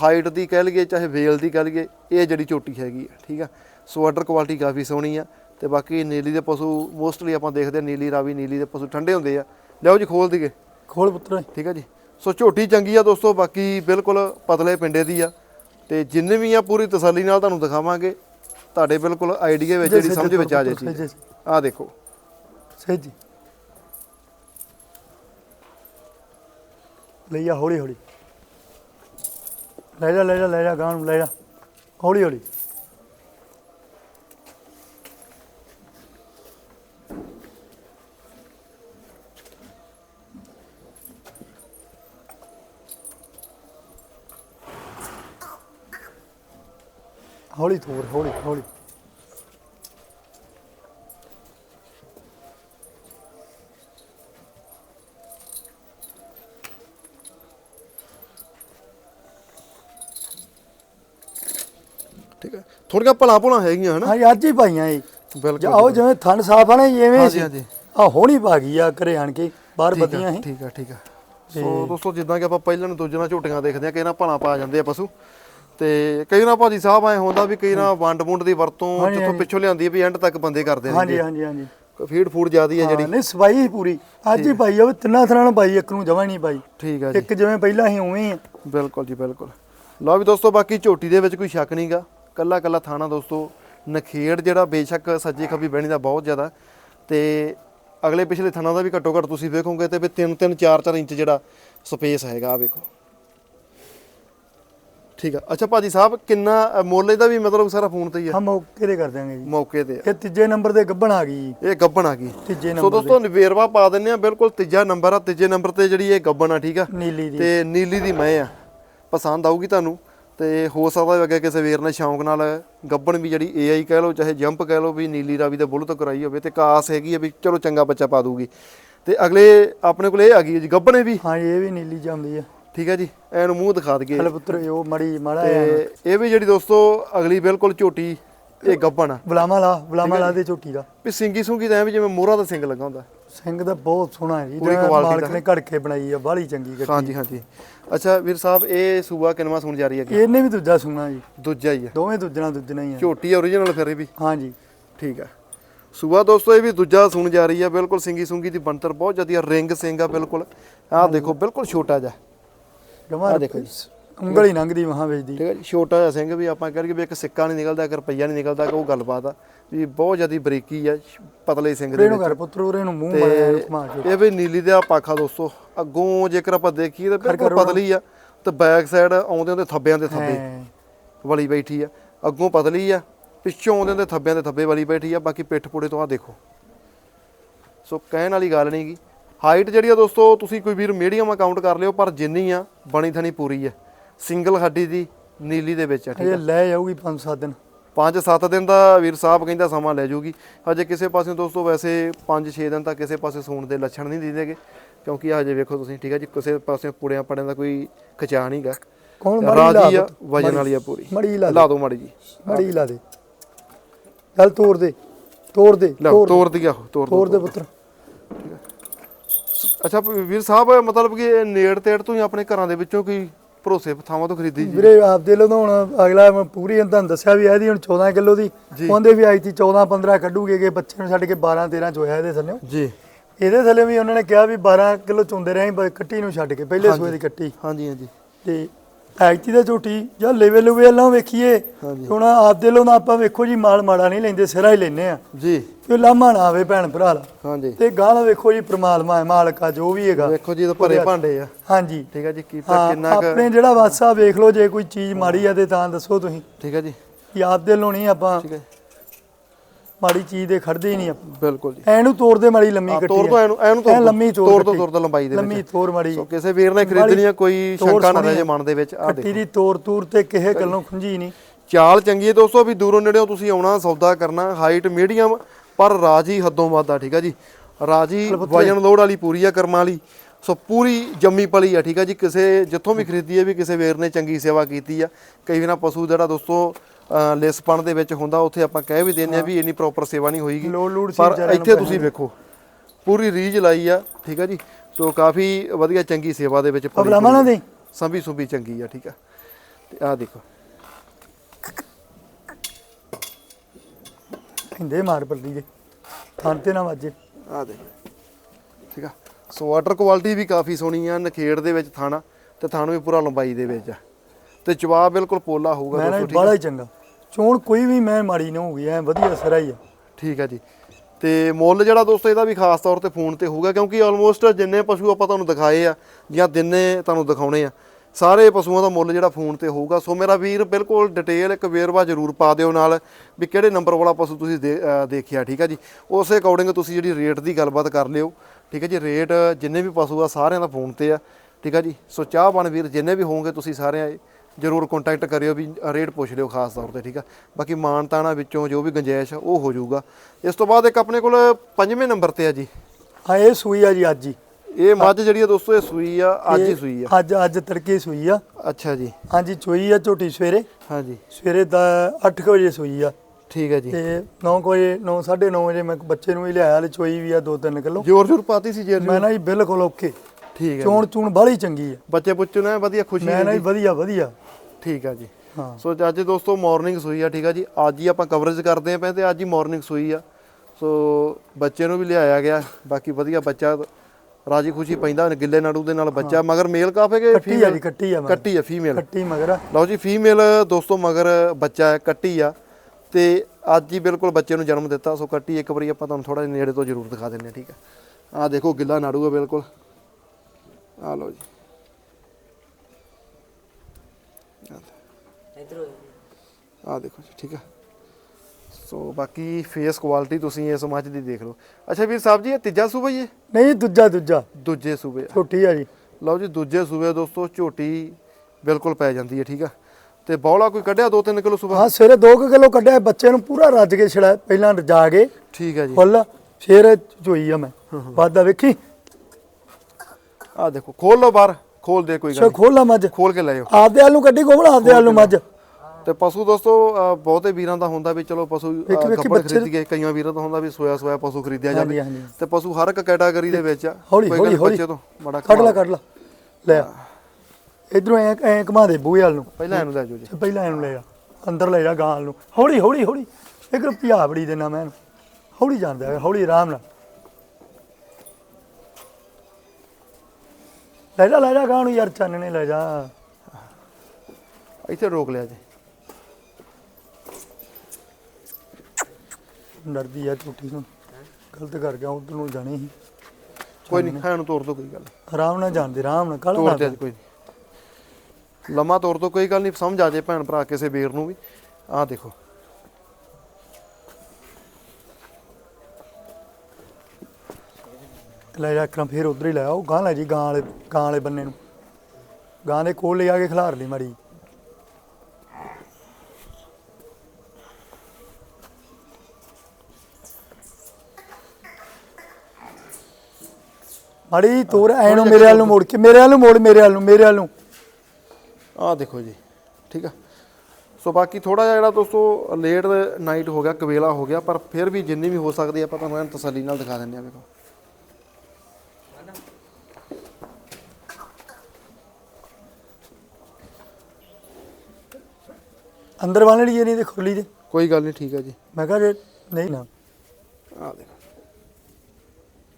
ਹਾਈਟ ਦੀ ਕਹਿ ਲਈਏ ਚਾਹੇ ਵੇਲ ਦੀ ਕਹਿ ਲਈਏ ਇਹ ਜਿਹੜੀ ਝੋਟੀ ਹੈਗੀ ਆ ਠੀਕ ਆ? ਸੋ ਆਰਡਰ ਕੁਆਲਿਟੀ ਕਾਫੀ ਸੋਹਣੀ ਆ ਤੇ ਬਾਕੀ ਨੀਲੀ ਦੇ ਪਸ਼ੂ ਮੋਸਟਲੀ ਆਪਾਂ ਦੇਖਦੇ ਨੀਲੀ ਰਾਵੀ ਨੀਲੀ ਦੇ ਪਸ਼ੂ ਠੰਡੇ ਹੁੰਦੇ ਆ। ਲਿਆਓ ਜੀ ਖੋਲ ਦਈਏ। ਖੋਲ ਪੁੱਤਰ। ਠੀਕ ਆ ਜੀ। ਸੋ ਝੋਟੀ ਚੰਗੀ ਆ ਦੋਸਤੋ ਬਾਕੀ ਬਿਲਕੁਲ ਪਤਲੇ ਪਿੰਡੇ ਦੀ ਆ। ਤੇ ਜਿੰਨੇ ਵੀ ਆ ਪੂਰੀ ਤਸੱਲੀ ਨਾਲ ਤੁਹਾਨੂੰ ਦਿਖਾਵਾਂਗੇ ਤੁਹਾਡੇ ਬਿਲਕੁਲ ਆਈਡੀਆ ਵਿੱਚ ਜਿਹੜੀ ਸਮਝ ਵਿੱਚ ਆ ਜੇ ਚੀਜ਼। ਆ ਦੇਖੋ। ਸਹੀ ਜੀ। ਲੈ ਜਾ ਹੌਲੀ ਹੌਲੀ ਲੈ ਜਾ ਲੈ ਜਾ ਲੈ ਜਾ ਗਾਂ ਨੂੰ ਲੈ ਜਾ। ਹੌਲੀ ਹੌਲੀ ਹੌਲੀ ਥੋੜ ਹੌਲੀ ਹੌਲੀ। ਠੀਕ ਹੈ। ਥੋੜੀਆਂ ਭਲਾ ਭੁਲਾ ਹੈਗੀਆਂ ਹਨਾ? ਹਾਂ ਅੱਜ ਹੀ ਪਾਈਆਂ ਇਹ ਬਿਲਕੁਲ ਜਾਓ ਜਿਵੇਂ ਥਣ ਸਾਫ਼ ਆ ਨਾ ਜਿਵੇਂ ਹਾਂਜੀ, ਹਾਂਜੀ। ਆ ਹੋਣੀ ਪਾ ਗਈ ਆ ਘਰੇ ਆਣ ਕੇ ਬਾਹਰ ਠੀਕ ਆ, ਬੱਦੀਆਂ ਸੀ। ਠੀਕ ਆ ਠੀਕ ਆ। ਸੋ ਦੋਸਤੋ ਜਿੱਦਾਂ ਕਿ ਆਪਾਂ ਪਹਿਲਾਂ ਨੂੰ ਦੂਜੇ ਨਾਲ ਝੋਟੀਆਂ ਦੇਖਦੇ ਆ ਕਈ ਨਾ ਭਲਾ ਪਾ ਜਾਂਦੇ ਆ ਪਸ਼ੂ। ਤੇ ਕਈ ਨਾ ਭਾਜੀ ਸਾਹਿਬ ਐ ਹੁੰਦਾ ਵੀ ਕਈ ਨਾ ਵੰਡ ਵੁੰਡ ਦੀ ਵਰਤੋਂ ਹਾਂਜੀ, ਜਿੱਥੋਂ ਹਾਂਜੀ। ਪਿੱਛੋਂ ਲਿਆਂਦੀ ਵੀ ਐਂਡ ਤੱਕ ਬੰਦੇ ਕਰਦੇ ਹਾਂਜੀ ਹਾਂਜੀ ਹਾਂਜੀ। ਫੀਡ ਫੂਡ ਜ਼ਿਆਦੀ ਆ ਜਿਹੜੀ। ਹਾਂ, ਨਹੀਂ ਸਫ਼ਾਈ ਸੀ ਪੂਰੀ। ਅੱਜ ਹੀ ਪਾਈ ਆ ਉਹ ਤਿੰਨਾਂ ਥਰਾਂ ਨੂੰ ਪਾਈ ਇੱਕ ਨੂੰ ਜਮਾ ਹੀ ਨਹੀਂ ਪਾਈ। ਠੀਕ ਆ ਜੀ। ਇੱਕ ਜਿਵੇਂ ਪਹਿਲਾਂ ਸੀ ਉਵੇਂ ਹੀ ਆ। ਬਿਲਕੁਲ ਜੀ ਬਿਲਕੁਲ। ਲਓ ਵੀ ਦੋਸਤੋ ਬਾਕੀ ਝੋਟੀ ਦੇ ਵਿੱਚ ਕੋਈ ਸ਼ੱਕ ਨਹੀਂਗਾ ਕੱਲਾ ਕੱਲਾ ਥਾਣਾ ਦੋਸਤੋ ਨਖੇੜ ਜਿਹੜਾ ਬੇਸ਼ੱਕ ਸੱਜੇ ਖੱਬੀ ਬਹਿਣੀ ਦਾ ਬਹੁਤ ਜ਼ਿਆਦਾ। ਤੇ ਅਗਲੇ ਪਿਛਲੇ ਥਾਣਾ ਦਾ ਵੀ ਘੱਟੋ ਘੱਟ ਤੁਸੀਂ ਵੇਖੋਗੇ ਤੇ ਵੀ 3 3 4 4 ਇੰਚ ਜਿਹੜਾ ਸਪੇਸ ਹੈਗਾ ਆ ਵੇਖੋ। ਠੀਕ ਆ। ਅੱਛਾ ਭਾਜੀ ਸਾਹਿਬ ਕਿੰਨਾ ਮੁੱਲ ਇਹਦਾ ਵੀ ਮਤਲਬ ਸਾਰਾ ਫੋਨ ਤੇ ਹੀ ਆ? ਹਮ ਮੌਕੇ ਤੇ ਕਰ ਦਿਆਂਗੇ ਜੀ। ਮੌਕੇ ਤੇ ਆ। ਇਹ ਤੀਜੇ ਨੰਬਰ ਤੇ ਗੱਬਣ ਆ ਗਈ ਇਹ ਗੱਬਣ ਆ ਗਈ। ਤੀਜੇ ਸੋ ਨੰਬਰ ਦੋਸਤੋ ਵੇਰਵਾ ਪਾ ਦਿੰਨੇ ਆ ਬਿਲਕੁਲ ਤੀਜਾ ਨੰਬਰ ਆ। ਤੀਜੇ ਨੰਬਰ ਤੇ ਜਿਹੜੀ ਇਹ ਗੱਬਣ ਆ ਠੀਕ ਆ? ਨੀਲੀ ਦੀ। ਤੇ ਨੀਲੀ ਦੀ ਮੈਂ ਆ। ਪਸੰਦ ਆਊਗੀ ਤੁਹਾਨੂੰ। ਤੇ ਹੋ ਸਕਦਾ ਹੈ ਅੱਗੇ ਕਿਸੇ ਵੀਰ ਨੇ ਸ਼ੌਂਕ ਨਾਲ ਗੱਬਣ ਵੀ ਜਿਹੜੀ ਏਆਈ ਕਹਿ ਲਓ ਚਾਹੇ ਜੰਪ ਕਹਿ ਲਓ ਵੀ ਨੀਲੀ ਰਾਵੀ ਦਾ ਬੁੱਲ ਤੋਂ ਕਰਾਈ ਹੋਵੇ ਤੇ ਕਾਸ ਹੈਗੀ ਆ ਵੀ ਚਲੋ ਚੰਗਾ ਬੱਚਾ ਪਾ ਦੂਗੀ। ਤੇ ਅਗਲੇ ਆਪਣੇ ਕੋਲ ਇਹ ਆ ਗਈ ਹੈ ਜੀ ਗੱਬਣੇ ਵੀ। ਹਾਂ ਇਹ ਵੀ ਨੀਲੀ ਜਾਂਦੀ ਆ। ਠੀਕ ਹੈ ਜੀ ਐਨੂੰ ਮੂੰਹ ਦਿਖਾ ਦਈਏ। ਹਲ ਪੁੱਤਰ ਉਹ ਮੜੀ ਮਾੜਾ ਤੇ ਇਹ ਵੀ ਜਿਹੜੀ ਦੋਸਤੋ ਅਗਲੀ ਬਿਲਕੁਲ ਝੋਟੀ ਇਹ ਗੱਬਣ ਆ। ਬਲਾਮਾ ਲਾ ਬਲਾਮਾ ਲਾ ਦੇ ਝੋਟੀ ਦਾ। ਵੀ ਸਿੰਗੀ ਸੁੰਗੀ ਤਾਂ ਐ ਵੀ ਜਿਵੇਂ ਮੋਹਰਾ ਦਾ ਸਿੰਗ ਲੱਗਾ ਹੁੰਦਾ। ਸਿੰਘ ਦਾ ਬਹੁਤ ਸੋਹਣਾ ਹੈ ਜੀ ਪੂਰੀ ਮਾਲਕ। ਨੇ ਘੜ ਕੇ ਬਣਾਈ ਆ ਬਾਹਲੀ ਚੰਗੀ ਗੱਡੀ। ਹਾਂਜੀ ਹਾਂਜੀ। ਅੱਛਾ ਵੀਰ ਸਾਹਿਬ ਇਹ ਸੂਆ ਕਿਨਵਾ ਸੁਣ ਜਾ ਰਹੀ ਹੈ ਇਹਨੇ ਵੀ ਦੂਜਾ ਸੁਣਾ ਜੀ। ਦੂਜਾ ਹੀ ਆ। ਦੋਵੇਂ ਦੂਜਣਾ ਦੂਜਣਾ ਹੀ ਆ। ਝੋਟੀ ਓਰੀਜਨਲ ਫਿਰ ਵੀ? ਹਾਂਜੀ। ਠੀਕ ਆ। ਸੂਆ ਦੋਸਤੋ ਇਹ ਵੀ ਦੂਜਾ ਸੁਣ ਜਾ ਰਹੀ ਆ ਬਿਲਕੁਲ ਸਿੰਗੀ ਸੁੰਗੀ ਦੀ ਬਣਤਰ ਬਹੁਤ ਜ਼ਿਆਦਾ ਰਿੰਗ ਆ ਬਿਲਕੁਲ। ਆਹ ਦੇਖੋ ਬਿਲਕੁਲ ਛੋਟਾ ਜਿਹਾ। ਜਮਾ ਦੇਖੋ ਜੀ। ਉਂਗਲ ਹੀ ਲੰਘਦੀ ਮਹਾ ਵੇਚਦੀ ਠੀਕ ਹੈ ਜੀ ਛੋਟਾ ਜਿਹਾ ਸਿੰਘ ਵੀ ਆਪਾਂ ਕਹਿ ਲਈਏ ਵੀ ਇੱਕ ਸਿੱਕਾ ਨਹੀਂ ਨਿਕਲਦਾ ਇੱਕ ਰੁਪਈਆ ਨਹੀਂ ਨਿਕਲਦਾ ਕਿ ਉਹ ਗੱਲਬਾਤ ਆ ਵੀ ਬਹੁਤ ਜ਼ਿਆਦਾ ਬਰੀਕੀ ਆ ਪਤਲੇ ਸਿੰਘ ਦੇ ਵਿੱਚ। ਕਰ ਪੁੱਤਰ ਉਹਰੇ ਨੂੰ ਮੂੰਹ ਮਾਰਿਆ ਘੁਮਾ ਕੇ। ਇਹ ਵੀ ਨੀਲੀ ਦੇ ਆ ਪਾਖਾ ਦੋਸਤੋ। ਅੱਗੋਂ ਜੇਕਰ ਆਪਾਂ ਦੇਖੀਏ ਤਾਂ ਬਿਲਕੁਲ। ਪਤਲੀ ਆ ਤੇ ਬੈਕ ਸਾਈਡ ਆਉਂਦੇ ਉਹਦੇ ਥੱਬਿਆਂ ਦੇ ਥੱਬੇ। ਵਲੀ ਬੈਠੀ ਆ। ਅੱਗੋਂ ਪਤਲੀ ਆ ਪਿੱਛੋਂ ਆਉਂਦੇ ਦੇ ਥੱਬਿਆਂ ਦੇ ਥੱਬੇ ਵਾਲੀ ਬੈਠੀ ਆ ਬਾਕੀ ਪਿੱਠ ਪੁੜੇ ਤੋਂ ਆ ਦੇਖੋ। ਸੋ ਕਹਿਣ ਵਾਲੀ ਗੱਲ ਨਹੀਂਗੀ ਹਾਈਟ ਜਿਹੜੀ ਆ ਦੋਸਤੋ ਤੁਸੀਂ ਕੋਈ ਵੀਰ ਮੀਡੀਅਮ ਅਕਾਊਂਟ ਕਰ ਲਿਓ ਪਰ ਜਿੰਨੀ ਆ ਬਣੀ ਥਣੀ ਪੂਰੀ ਆ। ਸਿੰਗਲ ਹੱਡੀ ਦੀ ਨੀਲੀ ਦੇ ਵਿੱਚ ਆ ਠੀਕ ਇਹ ਆ ਲੈ ਜਾਊਗੀ 5-7 ਦਿਨ। 5-7 ਦਿਨ ਦਾ ਵੀਰ ਸਾਹਿਬ ਕਹਿੰਦਾ ਸਮਾਂ ਲੈ ਜਾਊਗੀ ਹਜੇ ਕਿਸੇ ਪਾਸੇ ਦੋਸਤੋ ਵੈਸੇ 5-6 ਦਿਨ ਤੱਕ ਕਿਸੇ ਪਾਸੇ ਸੂਣ ਦੇ ਲੱਛਣ ਨਹੀਂ ਦਿੰਦੇਗੇ ਕਿਉਂਕਿ ਹਜੇ ਵੇਖੋ ਤੁਸੀਂ ਠੀਕ ਆ ਜੀ ਕਿਸੇ ਪਾਸੇ ਪੁੜਿਆਂ ਪੜਿਆਂ ਦਾ ਕੋਈ ਖਚਾ ਨਹੀਂਗਾ ਕੌਣ? ਮੜੀ ਲਾ ਰਾਜੀ ਆ ਵਜਨ ਵਾਲੀ ਆ ਪੂਰੀ। ਮੜੀ ਲਾ ਲਾ ਦੋ। ਮਾੜੀ ਜੀ। ਮੜੀ ਲਾ ਦੇ। ਚੱਲ ਤੋੜ ਦੇ ਤੋੜ ਦੇ ਲਓ ਤੋੜ ਦਿਆ ਤੋੜ ਦੇ। ਪੁੱਤਰ। ਅੱਛਾ ਵੀਰ ਸਾਹਿਬ ਮਤਲਬ ਕਿ ਇਹ ਨੇੜ ਤੇੜ ਤੋਂ ਹੀ ਆਪਣੇ ਘਰਾਂ ਦੇ ਵਿੱਚੋਂ ਕੋਈ ਭਰੋਸੇ ਥਾਵਾਂ ਤੋਂ ਖਰੀਦੀ ਜੀ? ਵੀਰੇ ਆਪਦੇ ਲੋ ਹੁਣ ਅਗਲਾ ਮੈਂ ਪੂਰੀ ਇਹਨਾਂ ਤੁਹਾਨੂੰ ਦੱਸਿਆ ਵੀ ਇਹਦੀ ਹੁਣ 14 ਕਿਲੋ ਦੀ। ਉਹਦੇ ਵੀ ਆਈ ਸੀ 14 15 ਕੱਢੂਗੇ ਕਿ ਬੱਚੇ ਨੂੰ ਛੱਡ ਕੇ 12 13 ਚੋਇਆ ਇਹਦੇ ਥੱਲੇ ਜੀ। ਇਹਦੇ ਥੱਲੇ ਵੀ ਉਹਨਾਂ ਨੇ ਕਿਹਾ ਵੀ 12 ਕਿਲੋ ਚੁੰਦੇ ਰਹੇ ਕੱਟੀ ਨੂੰ ਛੱਡ ਕੇ ਪਹਿਲੇ ਸੂਏ ਦੀ ਕੱਟੀ। ਹਾਂਜੀ ਹਾਂਜੀ। ਤੇ ਐਕਟੀ ਦਾ ਝੋਟੀ ਜਾਂ ਲੈਵਲ ਲੂਵੇ ਲਾਂ ਵੇਖੀਏ। ਹੁਣ ਆਪਦੇ ਲੋ ਨਾ ਆਪਾਂ ਵੇਖੋ ਜੀ ਮਾਲ ਮਾੜਾ ਨਹੀਂ ਲੈਂਦੇ ਸਿਰਾ ਹੀ ਲੈਨੇ ਆ। ਜੀ। ਕਿ ਲਾਮਾ ਨਾ ਆਵੇ ਭੈਣ ਭਰਾ ਲਾ ਹਾਂਜੀ। ਤੇ ਗਾਲ ਵੇਖੋ ਜੀ ਪ੍ਰਮਾਤਮਾ ਹੈ ਮਾਲਕਾ ਜੋ ਵੀ ਹੈਗਾ। ਵੇਖੋ ਜੀ ਇਹ ਤਾਂ ਭਰੇ ਭਾਂਡੇ ਆ। ਹਾਂਜੀ। ਠੀਕ ਹੈ ਜੀ ਕੀ ਪਤਾ ਹਾਂ ਕਿੰਨਾ ਆਪਣੇ ਜਿਹੜਾ ਵਾਸਾ ਵੇਖ ਲਓ ਜੇ ਕੋਈ ਚੀਜ਼ ਮਾੜੀ ਆ ਤੇ ਤਾਂ ਦੱਸੋ ਤੁਸੀਂ। ਠੀਕ ਹੈ ਜੀ। ਕਿ ਆਪਦੇ ਲੋ ਨਹੀਂ ਆਪਾਂ। ਮਾੜੀ ਚੀਜ਼ ਦੇ ਖੜਦੇ ਹੀ ਨਹੀਂ ਆਪਾਂ। ਬਿਲਕੁਲ ਜੀ। ਐਨੂੰ ਤੋੜਦੇ ਮਾੜੀ ਲੰਮੀ ਕੱਟੀ ਤੋੜ ਤੋਂ ਐਨੂੰ ਐਨੂੰ ਐ ਲੰਮੀ ਤੋੜ ਤੋੜ ਤੋਂ। ਤੋੜ ਤੋਂ ਲੰਬਾਈ ਦੇ ਲੰਮੀ ਵਿੱਚ। ਤੋੜ ਮਾੜੀ। ਸੋ ਕਿਸੇ ਵੀਰ ਨੇ ਖਰੀਦਣੀ ਆ ਕੋਈ ਤੋੜ ਸ਼ੰਕਾ ਨਾ ਰਹੇ ਜੇ। ਮਨ ਦੇ ਵਿੱਚ ਆ ਕੱਟੀ ਦੇਖੋ ਦੀ ਤੋੜ ਤੂਰ ਤੇ ਕਿਸੇ ਗੱਲੋਂ ਖੁੰਝੀ ਨਹੀਂ। ਚਾਲ ਚੰਗੀ ਹੈ ਦੋਸਤੋ ਵੀ ਦੂਰੋਂ ਨੇੜਿਓਂ ਤੁਸੀਂ ਆਉਣਾ ਸੌਦਾ ਕਰਨਾ ਹਾਈਟ ਮੀਡੀਅਮ ਪਰ ਰਾਜੀ ਹੱਦੋਂ ਵੱਧ ਆ ਠੀਕ ਆ ਜੀ? ਰਾਜੀ ਵਜਨ ਲੋਡ ਵਾਲੀ ਪੂਰੀ ਆ ਕਰਮਾਂ ਵਾਲੀ। ਸੋ ਪੂਰੀ ਜੰਮੀ ਪਲੀ ਆ ਠੀਕ ਆ ਜੀ? ਕਿਸੇ ਜਿੱਥੋਂ ਵੀ ਖਰੀਦੀ ਹੈ ਵੀ ਕਿਸੇ ਵੀਰ ਨੇ ਚੰਗੀ ਸੇਵਾ ਕੀਤੀ ਆ। ਕਈ ਵਾਰ ਪਸ਼ੂ ਜਿਹੜਾ ਦੋਸਤੋ ਲਿਸਪਣ ਦੇ ਵਿੱਚ ਹੁੰਦਾ ਉੱਥੇ ਆਪਾਂ ਕਹਿ ਵੀ ਦਿੰਦੇ ਆ ਵੀ ਇੰਨੀ ਪ੍ਰੋਪਰ ਸੇਵਾ ਨਹੀਂ ਹੋਈਗੀ। ਪਰ ਇੱਥੇ ਤੁਸੀਂ ਵੇਖੋ ਪੂਰੀ ਰੀਜ ਲਾਈ ਆ ਠੀਕ ਆ ਜੀ? ਸੋ ਕਾਫੀ ਵਧੀਆ ਚੰਗੀ ਸੇਵਾ ਦੇ ਵਿੱਚ ਨਾ ਆ। ਦੇ। ਸੰਭੀ ਸੁਭੀ ਚੰਗੀ ਆ ਠੀਕ ਆ? ਤੇ ਆਹ ਦੇਖੋ। ਹਿੰਦੇ ਮਾਰ ਪੱਲੀ ਦੇ ਥਣ ਤੇ ਨਾ ਵੱਜੇ। ਆਹ ਦੇਖੋ ਠੀਕ ਆ? ਸੋ ਵਾਟਰ ਕੁਆਲਿਟੀ ਵੀ ਕਾਫੀ ਸੋਹਣੀ ਆ ਨਖੇੜ ਦੇ ਵਿੱਚ ਥਾਣਾ ਤੇ ਥਣ ਵੀ ਪੂਰਾ ਲੰਬਾਈ ਦੇ ਵਿੱਚ ਆ। ਤੇ ਜਵਾਬ ਬਿਲਕੁਲ ਪੋਲਾ ਹੋਊਗਾ ਮੈਂ ਦੋਸਤੋ ਬੜਾ ਹੀ ਚੰਗਾ। ਚੋਣ ਕੋਈ ਵੀ ਮੈਂ ਮਾੜੀ ਨਾ ਹੋਊਗੀ ਐ ਵਧੀਆ ਸਰਾ ਹੀ ਆ। ਠੀਕ ਆ ਜੀ। ਤੇ ਮੁੱਲ ਜਿਹੜਾ ਦੋਸਤੋ ਇਹਦਾ ਵੀ ਖਾਸ ਤੌਰ ਤੇ ਫੋਨ ਤੇ ਹੋਊਗਾ ਕਿਉਂਕਿ ਆਲਮੋਸਟ ਜਿੰਨੇ ਪਸ਼ੂ ਆਪਾਂ ਤੁਹਾਨੂੰ ਦਿਖਾਏ ਆ ਜਾਂ ਦਿਨੇ ਤੁਹਾਨੂੰ ਦਿਖਾਉਣੇ ਆ ਸਾਰੇ ਪਸ਼ੂਆਂ ਦਾ ਮੁੱਲ ਜਿਹੜਾ ਫੋਨ ਤੇ ਹੋਊਗਾ। ਸੋ ਮੇਰਾ ਵੀਰ ਬਿਲਕੁਲ ਡਿਟੇਲ ਇੱਕ ਵੇਰਵਾ ਜ਼ਰੂਰ ਪਾ ਦਿਓ ਨਾਲ ਵੀ ਕਿਹੜੇ ਨੰਬਰ ਵਾਲਾ ਪਸ਼ੂ ਤੁਸੀਂ ਦੇਖਿਆ ਠੀਕ ਆ ਜੀ? ਉਸੇ ਅਕੋਰਡਿੰਗ ਤੁਸੀਂ ਜਿਹੜੀ ਰੇਟ ਦੀ ਗੱਲਬਾਤ ਕਰ ਲਿਓ ਠੀਕ ਹੈ ਜੀ? ਰੇਟ ਜਿੰਨੇ ਵੀ ਪਸ਼ੂ ਆ ਸਾਰਿਆਂ ਦਾ ਫੋਨ ਤੇ ਆ ਠੀਕ ਆ ਜੀ? ਸੋ ਚਾਹਵਾਨ ਵੀਰ ਜਿੰਨੇ ਵੀ ਹੋਵੋਗੇ ਤੁਸੀਂ ਸਾਰਿਆਂ ਜਰੂਰ ਕੰਟੈਕਟ ਕਰਿਓ ਵੀ ਰੇਟ ਪੁੱਛ ਲਿਓ ਖਾਸ ਤੌਰ ਤੇ ਠੀਕ ਆ? ਬਾਕੀ ਮਾਨਤਾਣਾ ਵਿੱਚੋਂ ਜੋ ਵੀ ਗੁੰਜਾਇਸ਼ ਆ ਉਹ ਹੋ ਜਾਊਗਾ। ਇਸ ਤੋਂ ਬਾਅਦ ਇੱਕ ਆਪਣੇ ਕੋਲ ਪੰਜਵੇਂ ਨੰਬਰ ਤੇ ਆ ਜੀ। ਆ ਇਹ ਸੂਈ ਆ ਜੀ ਅੱਜ ਹੀ। ਇਹ ਮੱਝ ਜਿਹੜੀ ਆ ਦੋਸਤੋ ਇਹ ਸੂਈ ਆ ਅੱਜ ਹੀ ਸੂਈ ਆ। ਅੱਜ ਅੱਜ ਤੜਕੇ ਸੂਈ ਆ। ਅੱਛਾ ਜੀ। ਹਾਂਜੀ ਚੋਈ ਆ ਝੋਟੀ ਸਵੇਰੇ। ਹਾਂਜੀ ਸਵੇਰੇ ਦਾ 8 ਵਜੇ ਸੂਈ ਆ। ਠੀਕ ਹੈ ਜੀ। ਤੇ 9 ਵਜੇ 9 9:30 ਵਜੇ ਮੈਂ ਬੱਚੇ ਨੂੰ ਹੀ ਲਿਆਇਆ ਤੇ ਚੋਈ ਵੀ ਆ 2-3 ਕਿਲੋ। ਜੋਰ ਜੋਰ ਪਾਤੀ ਸੀ ਜੇਰ ਮੈਂ ਨਾ ਜੀ ਬਿਲਕੁਲ ਓਕੇ ਠੀਕ ਹੈ ਚੋਣ ਚੂਣ ਬਾਹਲੀ ਚੰਗੀ ਆ ਬੱਚੇ ਪੁੱਛੋ ਨਾ ਵਧੀਆ ਖੁਸ਼ੀ ਮੈਂ ਨਾ ਜੀ ਹੁੰਦੀ ਵਧੀਆ ਵਧੀਆ। ਠੀਕ ਆ ਜੀ। ਹਾਂ। ਸੋ ਅੱਜ ਦੋਸਤੋ ਮਾਰਨਿੰਗ ਸੂਈ ਆ ਠੀਕ ਆ ਜੀ। ਅੱਜ ਹੀ ਆਪਾਂ ਕਵਰੇਜ ਕਰਦੇ ਆਂ ਪਏ ਤੇ ਅੱਜ ਹੀ ਮਾਰਨਿੰਗ ਸੂਈ ਆ। ਸੋ ਬੱਚੇ ਨੂੰ ਵੀ ਲਿਆਇਆ ਗਿਆ। ਬਾਕੀ ਵਧੀਆ ਬੱਚਾ ਰਾਜੀ ਖੁਸ਼ੀ ਪੈਂਦਾ ਗਿੱਲੇ ਨਾੜੂ ਦੇ ਨਾਲ ਬੱਚਾ। ਮਗਰ ਮੇਲ ਕਾਫੇ ਕੇ ਕੱਟੀ ਆ ਜੀ ਕੱਟੀ ਆ ਕੱਟੀ ਆ ਫੀਮੇਲ ਕੱਟੀ ਮਗਰ। ਲਓ ਜੀ ਫੀਮੇਲ ਦੋਸਤੋ ਮਗਰ ਬੱਚਾ ਹੈ ਕੱਟੀ ਆ। ਤੇ ਅੱਜ ਹੀ ਬਿਲਕੁਲ ਬੱਚੇ ਨੂੰ ਜਨਮ ਦਿੱਤਾ। ਸੋ ਕੱਟੀ ਇੱਕ ਵਾਰੀ ਆਪਾਂ ਤੁਹਾਨੂੰ ਥੋੜਾ ਨੇੜੇ ਤੋਂ ਜ਼ਰੂਰ ਦਿਖਾ ਦਿੰਨੇ ਆ ਠੀਕ ਆ। ਆ ਦੇਖੋ ਗਿੱਲਾ ਨਾੜੂ ਆ ਬਿਲਕੁਲ। ਆ ਲਓ ਜੀ। ਆ ਦੇਖੋ ਜੀ ਠੀਕ ਆ। ਸੋ ਬਾਕੀ ਫੇਸ ਕੁਆਲਿਟੀ ਤੁਸੀਂ ਇਸ ਮੱਝ ਦੀ ਦੇਖ ਲਓ। ਅੱਛਾ ਵੀਰ ਸਾਹਿਬ ਜੀ ਇਹ ਤੀਜਾ ਸੂਬਾ ਹੀ ਹੈ? ਨਹੀਂ ਦੂਜਾ ਦੂਜਾ। ਦੂਜੇ ਸੂਬੇ ਆ। ਛੋਟੀ ਆ ਜੀ। ਲਓ ਜੀ ਦੂਜੇ ਸੂਬੇ ਦੋਸਤੋ ਝੋਟੀ ਬਿਲਕੁਲ ਪੈ ਜਾਂਦੀ ਹੈ ਠੀਕ ਆ। ਤੇ ਬੌਲਾ ਕੋਈ ਕੱਢਿਆ 2-3 ਕਿਲੋ ਸੂਬਾ? ਹਾਂ ਸਵੇਰੇ 2 ਕਿਲੋ ਕੱਢਿਆ ਬੱਚੇ ਨੂੰ ਪੂਰਾ ਰੱਜ ਕੇ ਛੜਾ ਪਹਿਲਾਂ ਰਜਾ ਕੇ। ਠੀਕ ਹੈ ਜੀ। ਫੁੱਲ ਫੇਰ ਚੋਈ ਆ ਮੈਂ। ਵਾਦਾ ਵੇਖੀ। ਆ ਦੇਖੋ ਖੋਲ ਲਓ ਬਾਹਰ ਖੋਲ ਦੇ ਕੋਈ ਗੱਲ ਸੋ ਖੋਲਾ ਮੱਝ। ਨਹੀਂ। ਖੋਲ ਕੇ ਲੈ ਜਾਓ। ਆਪਦੇ ਆਲ ਨੂੰ ਕੱਢੀ ਕੋਮਲ ਆਪਦੇ ਆਲ ਨੂੰ ਮੱਝ। ਤੇ ਪਸ਼ੂ ਦੋਸਤੋ ਅ, ਬਹੁਤੇ ਵੀਰਾਂ ਦਾ ਹੁੰਦਾ ਵੀ ਚਲੋ ਪਸ਼ੂ ਅ, ਵੇਖੀ ਵੇਖੀ ਕੱਪੜ ਬੱਚੇ ਖਰੀਦੀਏ ਕਈਆਂ ਵੀਰਾਂ ਦਾ ਹੁੰਦਾ ਵੀ ਸੋਇਆ ਸੋਇਆ ਪਸ਼ੂ ਖਰੀਦਿਆ ਹਾਂਜੀ, ਜਾਵੇ। ਹਾਂਜੀ। ਤੇ ਪਸ਼ੂ ਹਰ ਇੱਕ ਕੈਟਾਗਰੀ ਦੇ ਵਿੱਚ ਆ। ਹੌਲੀ ਕੋਈ ਗੱਲ ਹੌਲੀ ਹੌਲੀ। ਬੱਚੇ ਤੋਂ ਬੜਾ ਕੱਢ। ਲਾ ਕੱਢ ਲਾ। ਲੈ ਇਧਰੋਂ ਐ ਐ ਘਮਾ ਦੇ ਬੂਹੇ ਵਾਲ ਨੂੰ। ਪਹਿਲਾਂ ਇਹਨੂੰ ਲੈ ਜਾਓ ਜੀ। ਤੇ ਪਹਿਲਾਂ ਇਹਨੂੰ ਲੈ ਆ। ਅੰਦਰ ਲੈ ਜਾ ਗਾਂ ਵਾਲ ਨੂੰ। ਹੌਲੀ ਹੌਲੀ ਹੌਲੀ। ਇੱਕ ਰੁਪਿਆ ਬੜੀ ਦੇਣਾ ਮੈਂ ਇਹਨੂੰ। ਹੌਲੀ ਜਾਂਦਾ ਹੌਲੀ ਆਰਾਮ ਨਾਲ। ਲੈ ਜਾ ਲੈ ਜਾ ਗਾਂ ਨੂੰ ਯਾਰ ਚਾਨਣੇ ਲੈ ਜਾ। ਇੱਥੇ ਰੋਕ ਲਿਆ ਜੀ। ਡਰਦੀ ਆ ਛੋਟੀ ਨੂੰ। ਗਲਤ ਕਰ ਗਿਆ ਉਧਰ ਨੂੰ ਜਾਣੀ ਸੀ। ਕੋਈ ਨਹੀਂ ਨੂੰ ਤੋੜ ਦੋ ਕੋਈ ਗੱਲ ਨੀ। ਆਰਾਮ ਨਾਲ ਜਾਂਦੇ ਆਰਾਮ ਨਾਲ ਕੱਲ ਤੋੜ ਤੇ ਅੱਜ ਕੋਈ ਲੰਮਾ ਤੋੜ ਤੋਂ ਕੋਈ ਗੱਲ ਨਹੀਂ ਸਮਝ ਆ ਜੇ ਭੈਣ ਭਰਾ ਕਿਸੇ ਵੀਰ ਨੂੰ ਵੀ। ਆਹ ਦੇਖੋ। ਲੈ ਜਾ ਕਰਾਂ ਫੇਰ ਉਧਰ ਹੀ ਲੈ ਆਓ ਗਾਂ ਲੈ ਜੀ ਗਾਂ ਵਾਲੇ ਗਾਂ ਵਾਲੇ ਬੰਨੇ ਨੂੰ। ਗਾਂ ਦੇ ਕੋਲ ਲੈ ਆ ਕੇ ਖਿਲਾਰ ਲਈ ਮਾੜੀ। ਮਾੜੀ ਤੋਰ ਐ ਨੂੰ ਮੇਰੇ ਵੱਲ ਨੂੰ ਮੋੜ ਕੇ ਮੇਰੇ ਵੱਲ ਨੂੰ ਮੋੜ ਮੇਰੇ ਵੱਲ ਨੂੰ ਮੇਰੇ ਵੱਲ ਨੂੰ। ਆਹ ਦੇਖੋ ਜੀ ਠੀਕ ਆ। ਸੋ ਬਾਕੀ ਥੋੜਾ ਜਿਹਾ ਜਿਹੜਾ ਦੋਸਤੋ ਲੇਟ ਨਾਈਟ ਹੋ ਗਿਆ ਕਵੇਲਾ ਹੋ ਗਿਆ ਪਰ ਫਿਰ ਵੀ ਜਿੰਨੀ ਵੀ ਹੋ ਸਕਦੀ ਆ ਆਪਾਂ ਤੁਹਾਨੂੰ ਐਨ ਤਸੱਲੀ ਨਾਲ ਦਿਖਾ ਦਿੰਦੇ ਆ ਵੇਖੋ। ਅੰਦਰ ਬੰਨ ਲਈਏ ਨਹੀਂ ਤੇ ਖੁੱਲੀ ਦੇ ਕੋਈ ਗੱਲ ਨਹੀਂ ਠੀਕ ਹੈ ਜੀ। ਮੈਂ ਕਿਹਾ ਜੇ ਨਹੀਂ ਨਾ। ਆਹ ਦੇਖੋ।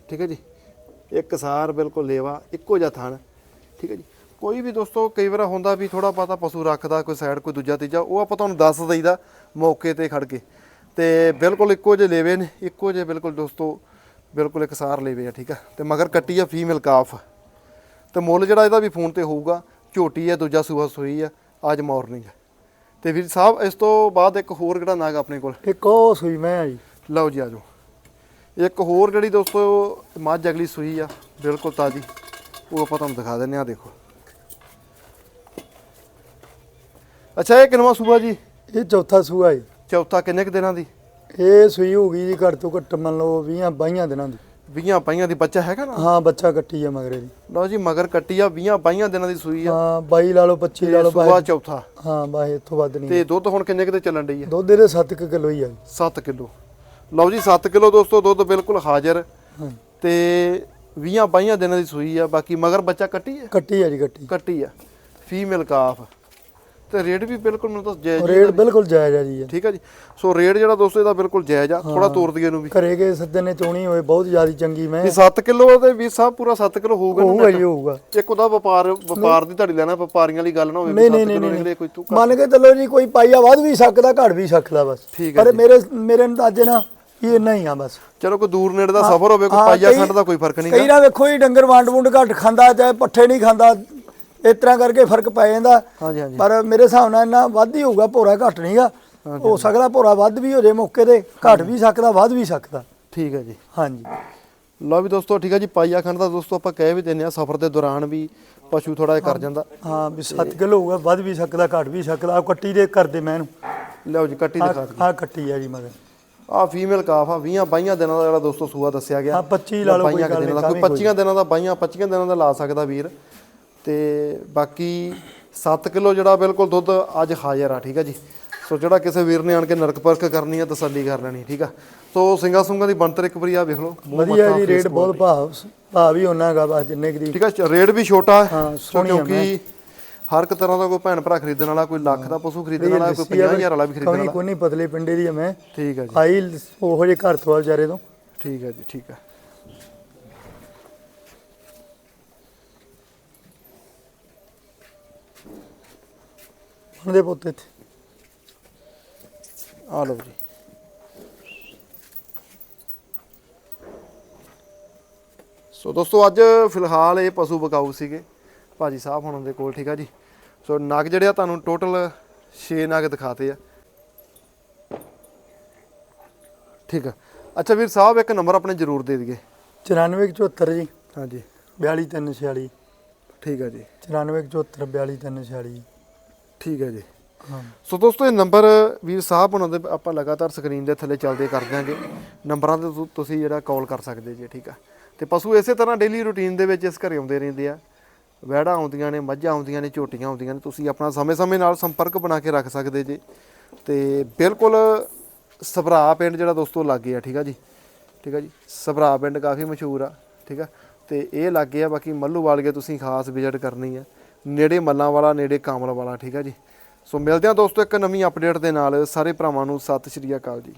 ਠੀਕ ਹੈ ਜੀ। ਇੱਕ ਸਾਰ ਬਿਲਕੁਲ ਲੇਵਾ ਇੱਕੋ ਜਿਹਾ ਥਣ ਠੀਕ ਹੈ ਜੀ। ਕੋਈ ਵੀ ਦੋਸਤੋ ਕਈ ਵਾਰ ਹੁੰਦਾ ਵੀ ਥੋੜਾ ਪਤਾ ਪਸ਼ੂ ਰੱਖਦਾ ਕੋਈ ਸਾਈਡ ਕੋਈ ਦੂਜਾ ਤੀਜਾ ਉਹ ਆਪਾਂ ਤੁਹਾਨੂੰ ਦੱਸ ਦਈਦਾ ਮੌਕੇ ਤੇ ਖੜ ਕੇ। ਤੇ ਬਿਲਕੁਲ ਇੱਕੋ ਜਿਹੇ ਲੇਵੇ ਨੇ ਇੱਕੋ ਜਿਹੇ ਬਿਲਕੁਲ ਦੋਸਤੋ ਬਿਲਕੁਲ ਇੱਕ ਸਾਰ ਲੇਵੇ ਆ ਠੀਕ ਆ। ਤੇ ਮਗਰ ਕੱਟੀ ਆ ਫੀਮੇਲ ਕਾਫ ਤੇ ਮੁੱਲ ਜਿਹੜਾ ਇਹਦਾ ਵੀ ਫੋਨ ਤੇ ਹੋਊਗਾ ਝੋਟੀ ਆ ਦੂਜਾ ਸੂਆ ਸੋਈ ਆ ਅੱਜ ਮਾਰਨਿੰਗ ਤੇ ਵੀਰ ਸਾਹਿਬ ਇਸ ਤੋਂ ਬਾਅਦ ਇੱਕ ਹੋਰ ਕਿਹੜਾ ਨਾਗ ਆਪਣੇ ਕੋਲ? ਇੱਕ ਉਹ ਸੂਈ ਮੈਂ ਆ ਜੀ। ਲਓ ਜੀ ਆਜੋ ਇੱਕ ਹੋਰ ਜਿਹੜੀ ਦੋਸਤੋ ਮੱਝ ਅਗਲੀ ਸੂਈ ਆ ਬਿਲਕੁਲ ਤਾਜੀ। ਉਹ ਆਪਾਂ ਤੁਹਾਨੂੰ ਦਿਖਾ ਦਿੰਨੇ ਆ ਦੇਖੋ। ਅੱਛਾ ਇਹ ਕਿੰਨਵਾਂ ਸੂਆ ਜੀ? ਇਹ ਚੌਥਾ ਸੂਆ ਹੈ ਚੌਥਾ ਕਿੰਨੇ ਕੁ ਦਿਨਾਂ ਦੀ? ਇਹ ਸੂਈ ਹੋ ਗਈ ਜੀ ਘੱਟ ਤੋਂ ਘੱਟ ਮੰਨ ਲਓ 20 22 ਦਿਨਾਂ ਦੀ। 20 ਪਾਈਆਂ ਦੀ ਬੱਚਾ ਹੈਗਾ ਨਾ? ਹਾਂ ਬੱਚਾ ਕੱਟੀ ਆ ਮਗਰੇ ਦੀ। ਲਓ ਜੀ ਮਗਰ ਕੱਟੀ ਆ 20 ਪਾਈਆਂ ਦਿਨਾਂ ਦੀ ਸੂਈ ਆ। ਹਾਂ 22 ਲਾ ਲਓ 25 ਲਾ ਲਓ ਸੂਆ ਬਾਈ। ਚੌਥਾ। ਹਾਂ ਬਾਈ ਇੱਥੋਂ ਵੱਧ ਨਹੀਂ। ਤੇ ਦੁੱਧ ਹੁਣ ਕਿੰਨੇ ਕਿਤੇ ਚੱਲਣ ਡਈ ਆ? ਦੁੱਧ ਇਹਦੇ 7 ਕਿਲੋ ਹੀ ਆ ਜੀ। 7 ਕਿਲੋ। ਲਓ ਜੀ 7 ਕਿਲੋ ਦੋਸਤੋ ਦੁੱਧ ਬਿਲਕੁਲ ਹਾਜ਼ਰ। ਤੇ 20 ਪਾਈਆਂ ਦਿਨਾਂ ਦੀ ਸੂਈ ਆ ਬਾਕੀ ਮਗਰ ਬੱਚਾ ਕੱਟੀ ਆ? ਕੱਟੀ ਆ ਜੀ ਕੱਟੀ। ਕੱਟੀ ਆ। Female calf. ਤੇ ਰੇਟ ਵੀ ਬਿਲਕੁਲ ਮੈਨੂੰ ਤਾਂ ਜਾਇਜ਼ ਹੀ ਰੇਟ ਬਿਲਕੁਲ ਜਾਇਜ਼ ਆ ਜੀ। ਠੀਕ ਹੈ ਜੀ। ਸੋ ਰੇਟ ਜਿਹੜਾ ਦੋਸਤੋ ਇਹਦਾ ਬਿਲਕੁਲ ਜਾਇਜ਼ ਆ ਥੋੜਾ ਤੋਰ ਦਈਏ ਇਹਨੂੰ ਵੀ। ਘਰੇ ਕੇ ਸੱਦੇ ਨੇ ਚੋਣੀ ਹੋਏ ਬਹੁਤ ਜ਼ਿਆਦਾ ਚੰਗੀ ਮੈਂ। ਵੀ 7 ਕਿਲੋ ਤੇ ਵੀ ਸਾਹਿਬ ਪੂਰਾ 7 ਕਿਲੋ ਹੋਊਗਾ ਨਾ ਹੋਊਗਾ ਜੀ ਹੋਊਗਾ। ਇੱਕ ਉਹਦਾ ਵਪਾਰ ਵਪਾਰ ਦੀ ਧੜੀ ਲੈਣਾ ਵਪਾਰੀਆਂ ਵਾਲੀ ਗੱਲ ਨਾ ਹੋਵੇ ਵੀ ਨਹੀਂ 7 ਨਹੀਂ ਕਿਲੋ ਨਹੀਂ ਨਿਕਲੇ ਕੋਈ ਤੂੰ ਮੰਨ ਕੇ ਚੱਲੋ ਜੀ ਕੋਈ ਪਾਈਆ ਵੱਧ ਵੀ ਸਕਦਾ ਘਟ ਵੀ ਸਕਦਾ ਬਸ। ਪਰ ਮੇਰੇ ਮੇਰੇ ਅੰਦਾਜ਼ੇ ਨਾਲ ਇਹ ਇੰਨਾ ਹੀ ਆ ਬਸ। ਚਲੋ ਕੋਈ ਦੂਰ ਨੇੜੇ ਦਾ ਸਫ਼ਰ ਹੋਵੇ ਕੋਈ ਪਾਈਆ ਖੰਡ ਦਾ ਕੋਈ ਫ਼ਰਕ ਨਹੀਂ ਕਈ ਨਾ। ਵੇਖੋ ਜੀ ਡੰਗਰ ਵੰਡ ਵੁੰਡ ਘੱਟ ਖਾਂਦਾ ਚਾਹੇ ਪੱਠੇ ਨਹੀਂ ਖਾਂਦਾ ਇਸ ਤਰ੍ਹਾਂ ਕਰਕੇ ਫ਼ਰਕ ਪੈ ਜਾਂਦਾ। ਹਾਂਜੀ ਹਾਂਜੀ। ਪਰ ਮੇਰੇ ਹਿਸਾਬ ਨਾਲ ਇੰਨਾ ਵੱਧ ਹੀ ਹੋਊਗਾ ਭੋਰਾ ਘੱਟ ਨਹੀਂਗਾ ਹੋ ਸਕਦਾ ਭੋਰਾ ਵੱਧ ਵੀ ਹੋ ਜੇ ਮੌਕੇ ਤੇ ਘੱਟ ਵੀ ਸਕਦਾ ਵੱਧ ਵੀ ਸਕਦਾ। ਠੀਕ ਹੈ ਜੀ। ਹਾਂਜੀ। ਲਓ ਵੀ ਦੋਸਤੋ ਠੀਕ ਹੈ ਜੀ ਪਾਈਆ ਖੰਡ ਦਾ ਦੋਸਤੋ ਆਪਾਂ ਕਹਿ ਵੀ ਦਿੰਦੇ ਆ ਸਫ਼ਰ ਦੇ ਦੌਰਾਨ ਵੀ ਪਸ਼ੂ ਥੋੜਾ ਜਿਹਾ ਕਰ ਜਾਂਦਾ। ਹਾਂ ਵੀ 7 ਕਿਲੋ ਹੋਊਗਾ ਵੱਧ ਵੀ ਸਕਦਾ ਘੱਟ ਵੀ ਸਕਦਾ। ਆ ਕੱਟੀ ਦੇ ਕਰਦੇ ਮੈਂ ਇਹਨੂੰ ਲਿਆਓ ਜੀ ਕੱਟੀ ਦਿਖਾ ਦਿਓ ਆ ਕੱਟੀ ਆ ਜੀ ਮਗਰ। ਆ ਫੀਮੇਲ ਕਾਫ ਆ 20 22 ਦਿਨਾਂ ਦਾ ਜਿਹੜਾ ਦੋਸਤੋ ਸੂਆ ਦੱਸਿਆ ਗਿਆ। ਹਾਂ 25 ਲਾ ਲਓ ਕੋਈ 22 ਗੱਲ ਦਿਨਾਂ ਨਹੀਂ ਕੋਈ 25 ਦਿਨਾਂ ਦਾ 22 25 ਦਿਨਾਂ ਦਾ ਲਾ ਸਕਦਾ ਵੀਰ। ਤੇ ਬਾਕੀ 7 ਕਿਲੋ ਜਿਹੜਾ ਬਿਲਕੁਲ ਦੁੱਧ ਅੱਜ ਹਾਜ਼ਰ ਆ ਠੀਕ ਆ ਜੀ। ਸੋ ਜਿਹੜਾ ਕਿਸੇ ਵੀਰ ਨੇ ਆਣ ਕੇ ਨਰਕ ਪਰਖ ਕਰਨੀ ਆ ਤਸੱਲੀ ਕਰ ਲੈਣੀ ਠੀਕ ਆ। ਸੋ ਸਿੰਘਾ ਸੁੰਗਾ ਦੀ ਬਣਤਰ ਇੱਕ ਵਾਰੀ ਆ ਵੇਖ ਲਓ ਵਧੀਆ ਜੀ ਰੇਟ ਬਹੁਤ ਭਾਵ ਭਾਵ ਹੀ ਹੋਣਾ ਹੈਗਾ ਬਸ ਜਿੰਨੇ ਕੁ ਦੀ ਠੀਕ ਆ ਰੇਟ ਵੀ ਛੋਟਾ ਹੈ ਸੋਹਣੀ ਕਿਉਂਕਿ ਹਰ ਇੱਕ ਤਰ੍ਹਾਂ ਦਾ ਕੋਈ ਭੈਣ ਭਰਾ ਖਰੀਦਣ ਵਾਲਾ ਕੋਈ ਲੱਖ ਦਾ ਪਸ਼ੂ ਖਰੀਦਣ ਵਾਲਾ ਕੋਈ 50000 ਵਾਲਾ ਵੀ ਖਰੀਦਣ ਵਾਲਾ। ਕੋਈ ਨਹੀਂ ਪਤਲੇ ਪਿੰਡੇ ਦੀ ਮੈਂ। ਠੀਕ ਆ ਜੀ। ਆਈ ਉਹੋ ਜੇ ਘਰ ਤੋਂ ਆ ਵਿਚਾਰੇ ਤੋਂ। ਠੀਕ ਆ ਜੀ ਠੀਕ ਆ। ਉਹਦੇ ਪੁੱਤ ਇੱਥੇ। ਆ ਲਓ ਜੀ। ਸੋ ਦੋਸਤੋ ਅੱਜ ਫਿਲਹਾਲ ਇਹ ਪਸ਼ੂ ਬਕਾਊ ਸੀਗੇ। ਭਾਜੀ ਸਾਹਿਬ ਹੁਣਾਂ ਦੇ ਕੋਲ ਠੀਕ ਆ ਜੀ? ਸੋ ਨਗ ਜਿਹੜੇ ਆ ਤੁਹਾਨੂੰ ਟੋਟਲ 6 ਨਗ ਦਿਖਾਤੇ ਆ। ਠੀਕ ਆ। ਅੱਛਾ ਵੀਰ ਸਾਹਿਬ ਇੱਕ ਨੰਬਰ ਆਪਣੇ ਜ਼ਰੂਰ ਦੇ ਦਈਏ। 9474 ਜੀ। ਹਾਂਜੀ। 42346 ਠੀਕ ਆ ਜੀ। 9474 42346 ਠੀਕ ਹੈ ਜੀ। ਹਾਂ। ਸੋ ਦੋਸਤੋ ਇਹ ਨੰਬਰ ਵੀਰ ਸਾਹਿਬ ਉਹਨਾਂ ਦੇ ਆਪਾਂ ਲਗਾਤਾਰ ਸਕਰੀਨ ਦੇ ਥੱਲੇ ਚੱਲਦੇ ਕਰ ਦਿਆਂਗੇ ਨੰਬਰਾਂ ਤੇ ਤੁ- ਤੁਸੀਂ ਜਿਹੜਾ ਕਾਲ ਕਰ ਸਕਦੇ ਜੀ ਠੀਕ ਆ। ਤੇ ਪਸ਼ੂ ਇਸੇ ਤਰ੍ਹਾਂ ਡੇਲੀ ਰੁਟੀਨ ਦੇ ਵਿੱਚ ਇਸ ਘਰੇ ਆਉਂਦੇ ਰਹਿੰਦੇ ਆ। ਵਹਿੜਾਂ ਆਉਂਦੀਆਂ ਨੇ ਮੱਝਾਂ ਆਉਂਦੀਆਂ ਨੇ ਝੋਟੀਆਂ ਆਉਂਦੀਆਂ ਨੇ ਤੁਸੀਂ ਆਪਣਾ ਸਮੇਂ-ਸਮੇਂ ਨਾਲ ਸੰਪਰਕ ਬਣਾ ਕੇ ਰੱਖ ਸਕਦੇ ਜੀ। ਤੇ ਬਿਲਕੁਲ ਸਭਰਾ ਪਿੰਡ ਜਿਹੜਾ ਦੋਸਤੋ ਲਾਗੇ ਆ ਠੀਕ ਆ ਜੀ। ਠੀਕ ਆ ਜੀ ਸਭਰਾ ਪਿੰਡ ਕਾਫੀ ਮਸ਼ਹੂਰ ਆ ਠੀਕ ਆ। ਤੇ ਇਹ ਲਾਗੇ ਆ ਬਾਕੀ ਮੱਲੂ ਵਾਲਗੇ ਤੁਸੀਂ ਖਾਸ ਵਿਜ਼ਿਟ ਕਰਨੀ ਆ। ਨੇੜੇ ਮੱਲਾਂ ਵਾਲਾ, ਨੇੜੇ ਕਾਮਲ ਵਾਲਾ, ਠੀਕ ਹੈ ਜੀ। ਸੋ ਮਿਲਦੇ ਆ ਦੋਸਤੋ ਇੱਕ ਨਵੀਂ ਅਪਡੇਟ ਦੇ ਨਾਲ। ਸਾਰੇ ਭਰਾਵਾਂ ਨੂੰ ਸਤਿ ਸ਼੍ਰੀ ਅਕਾਲ ਜੀ।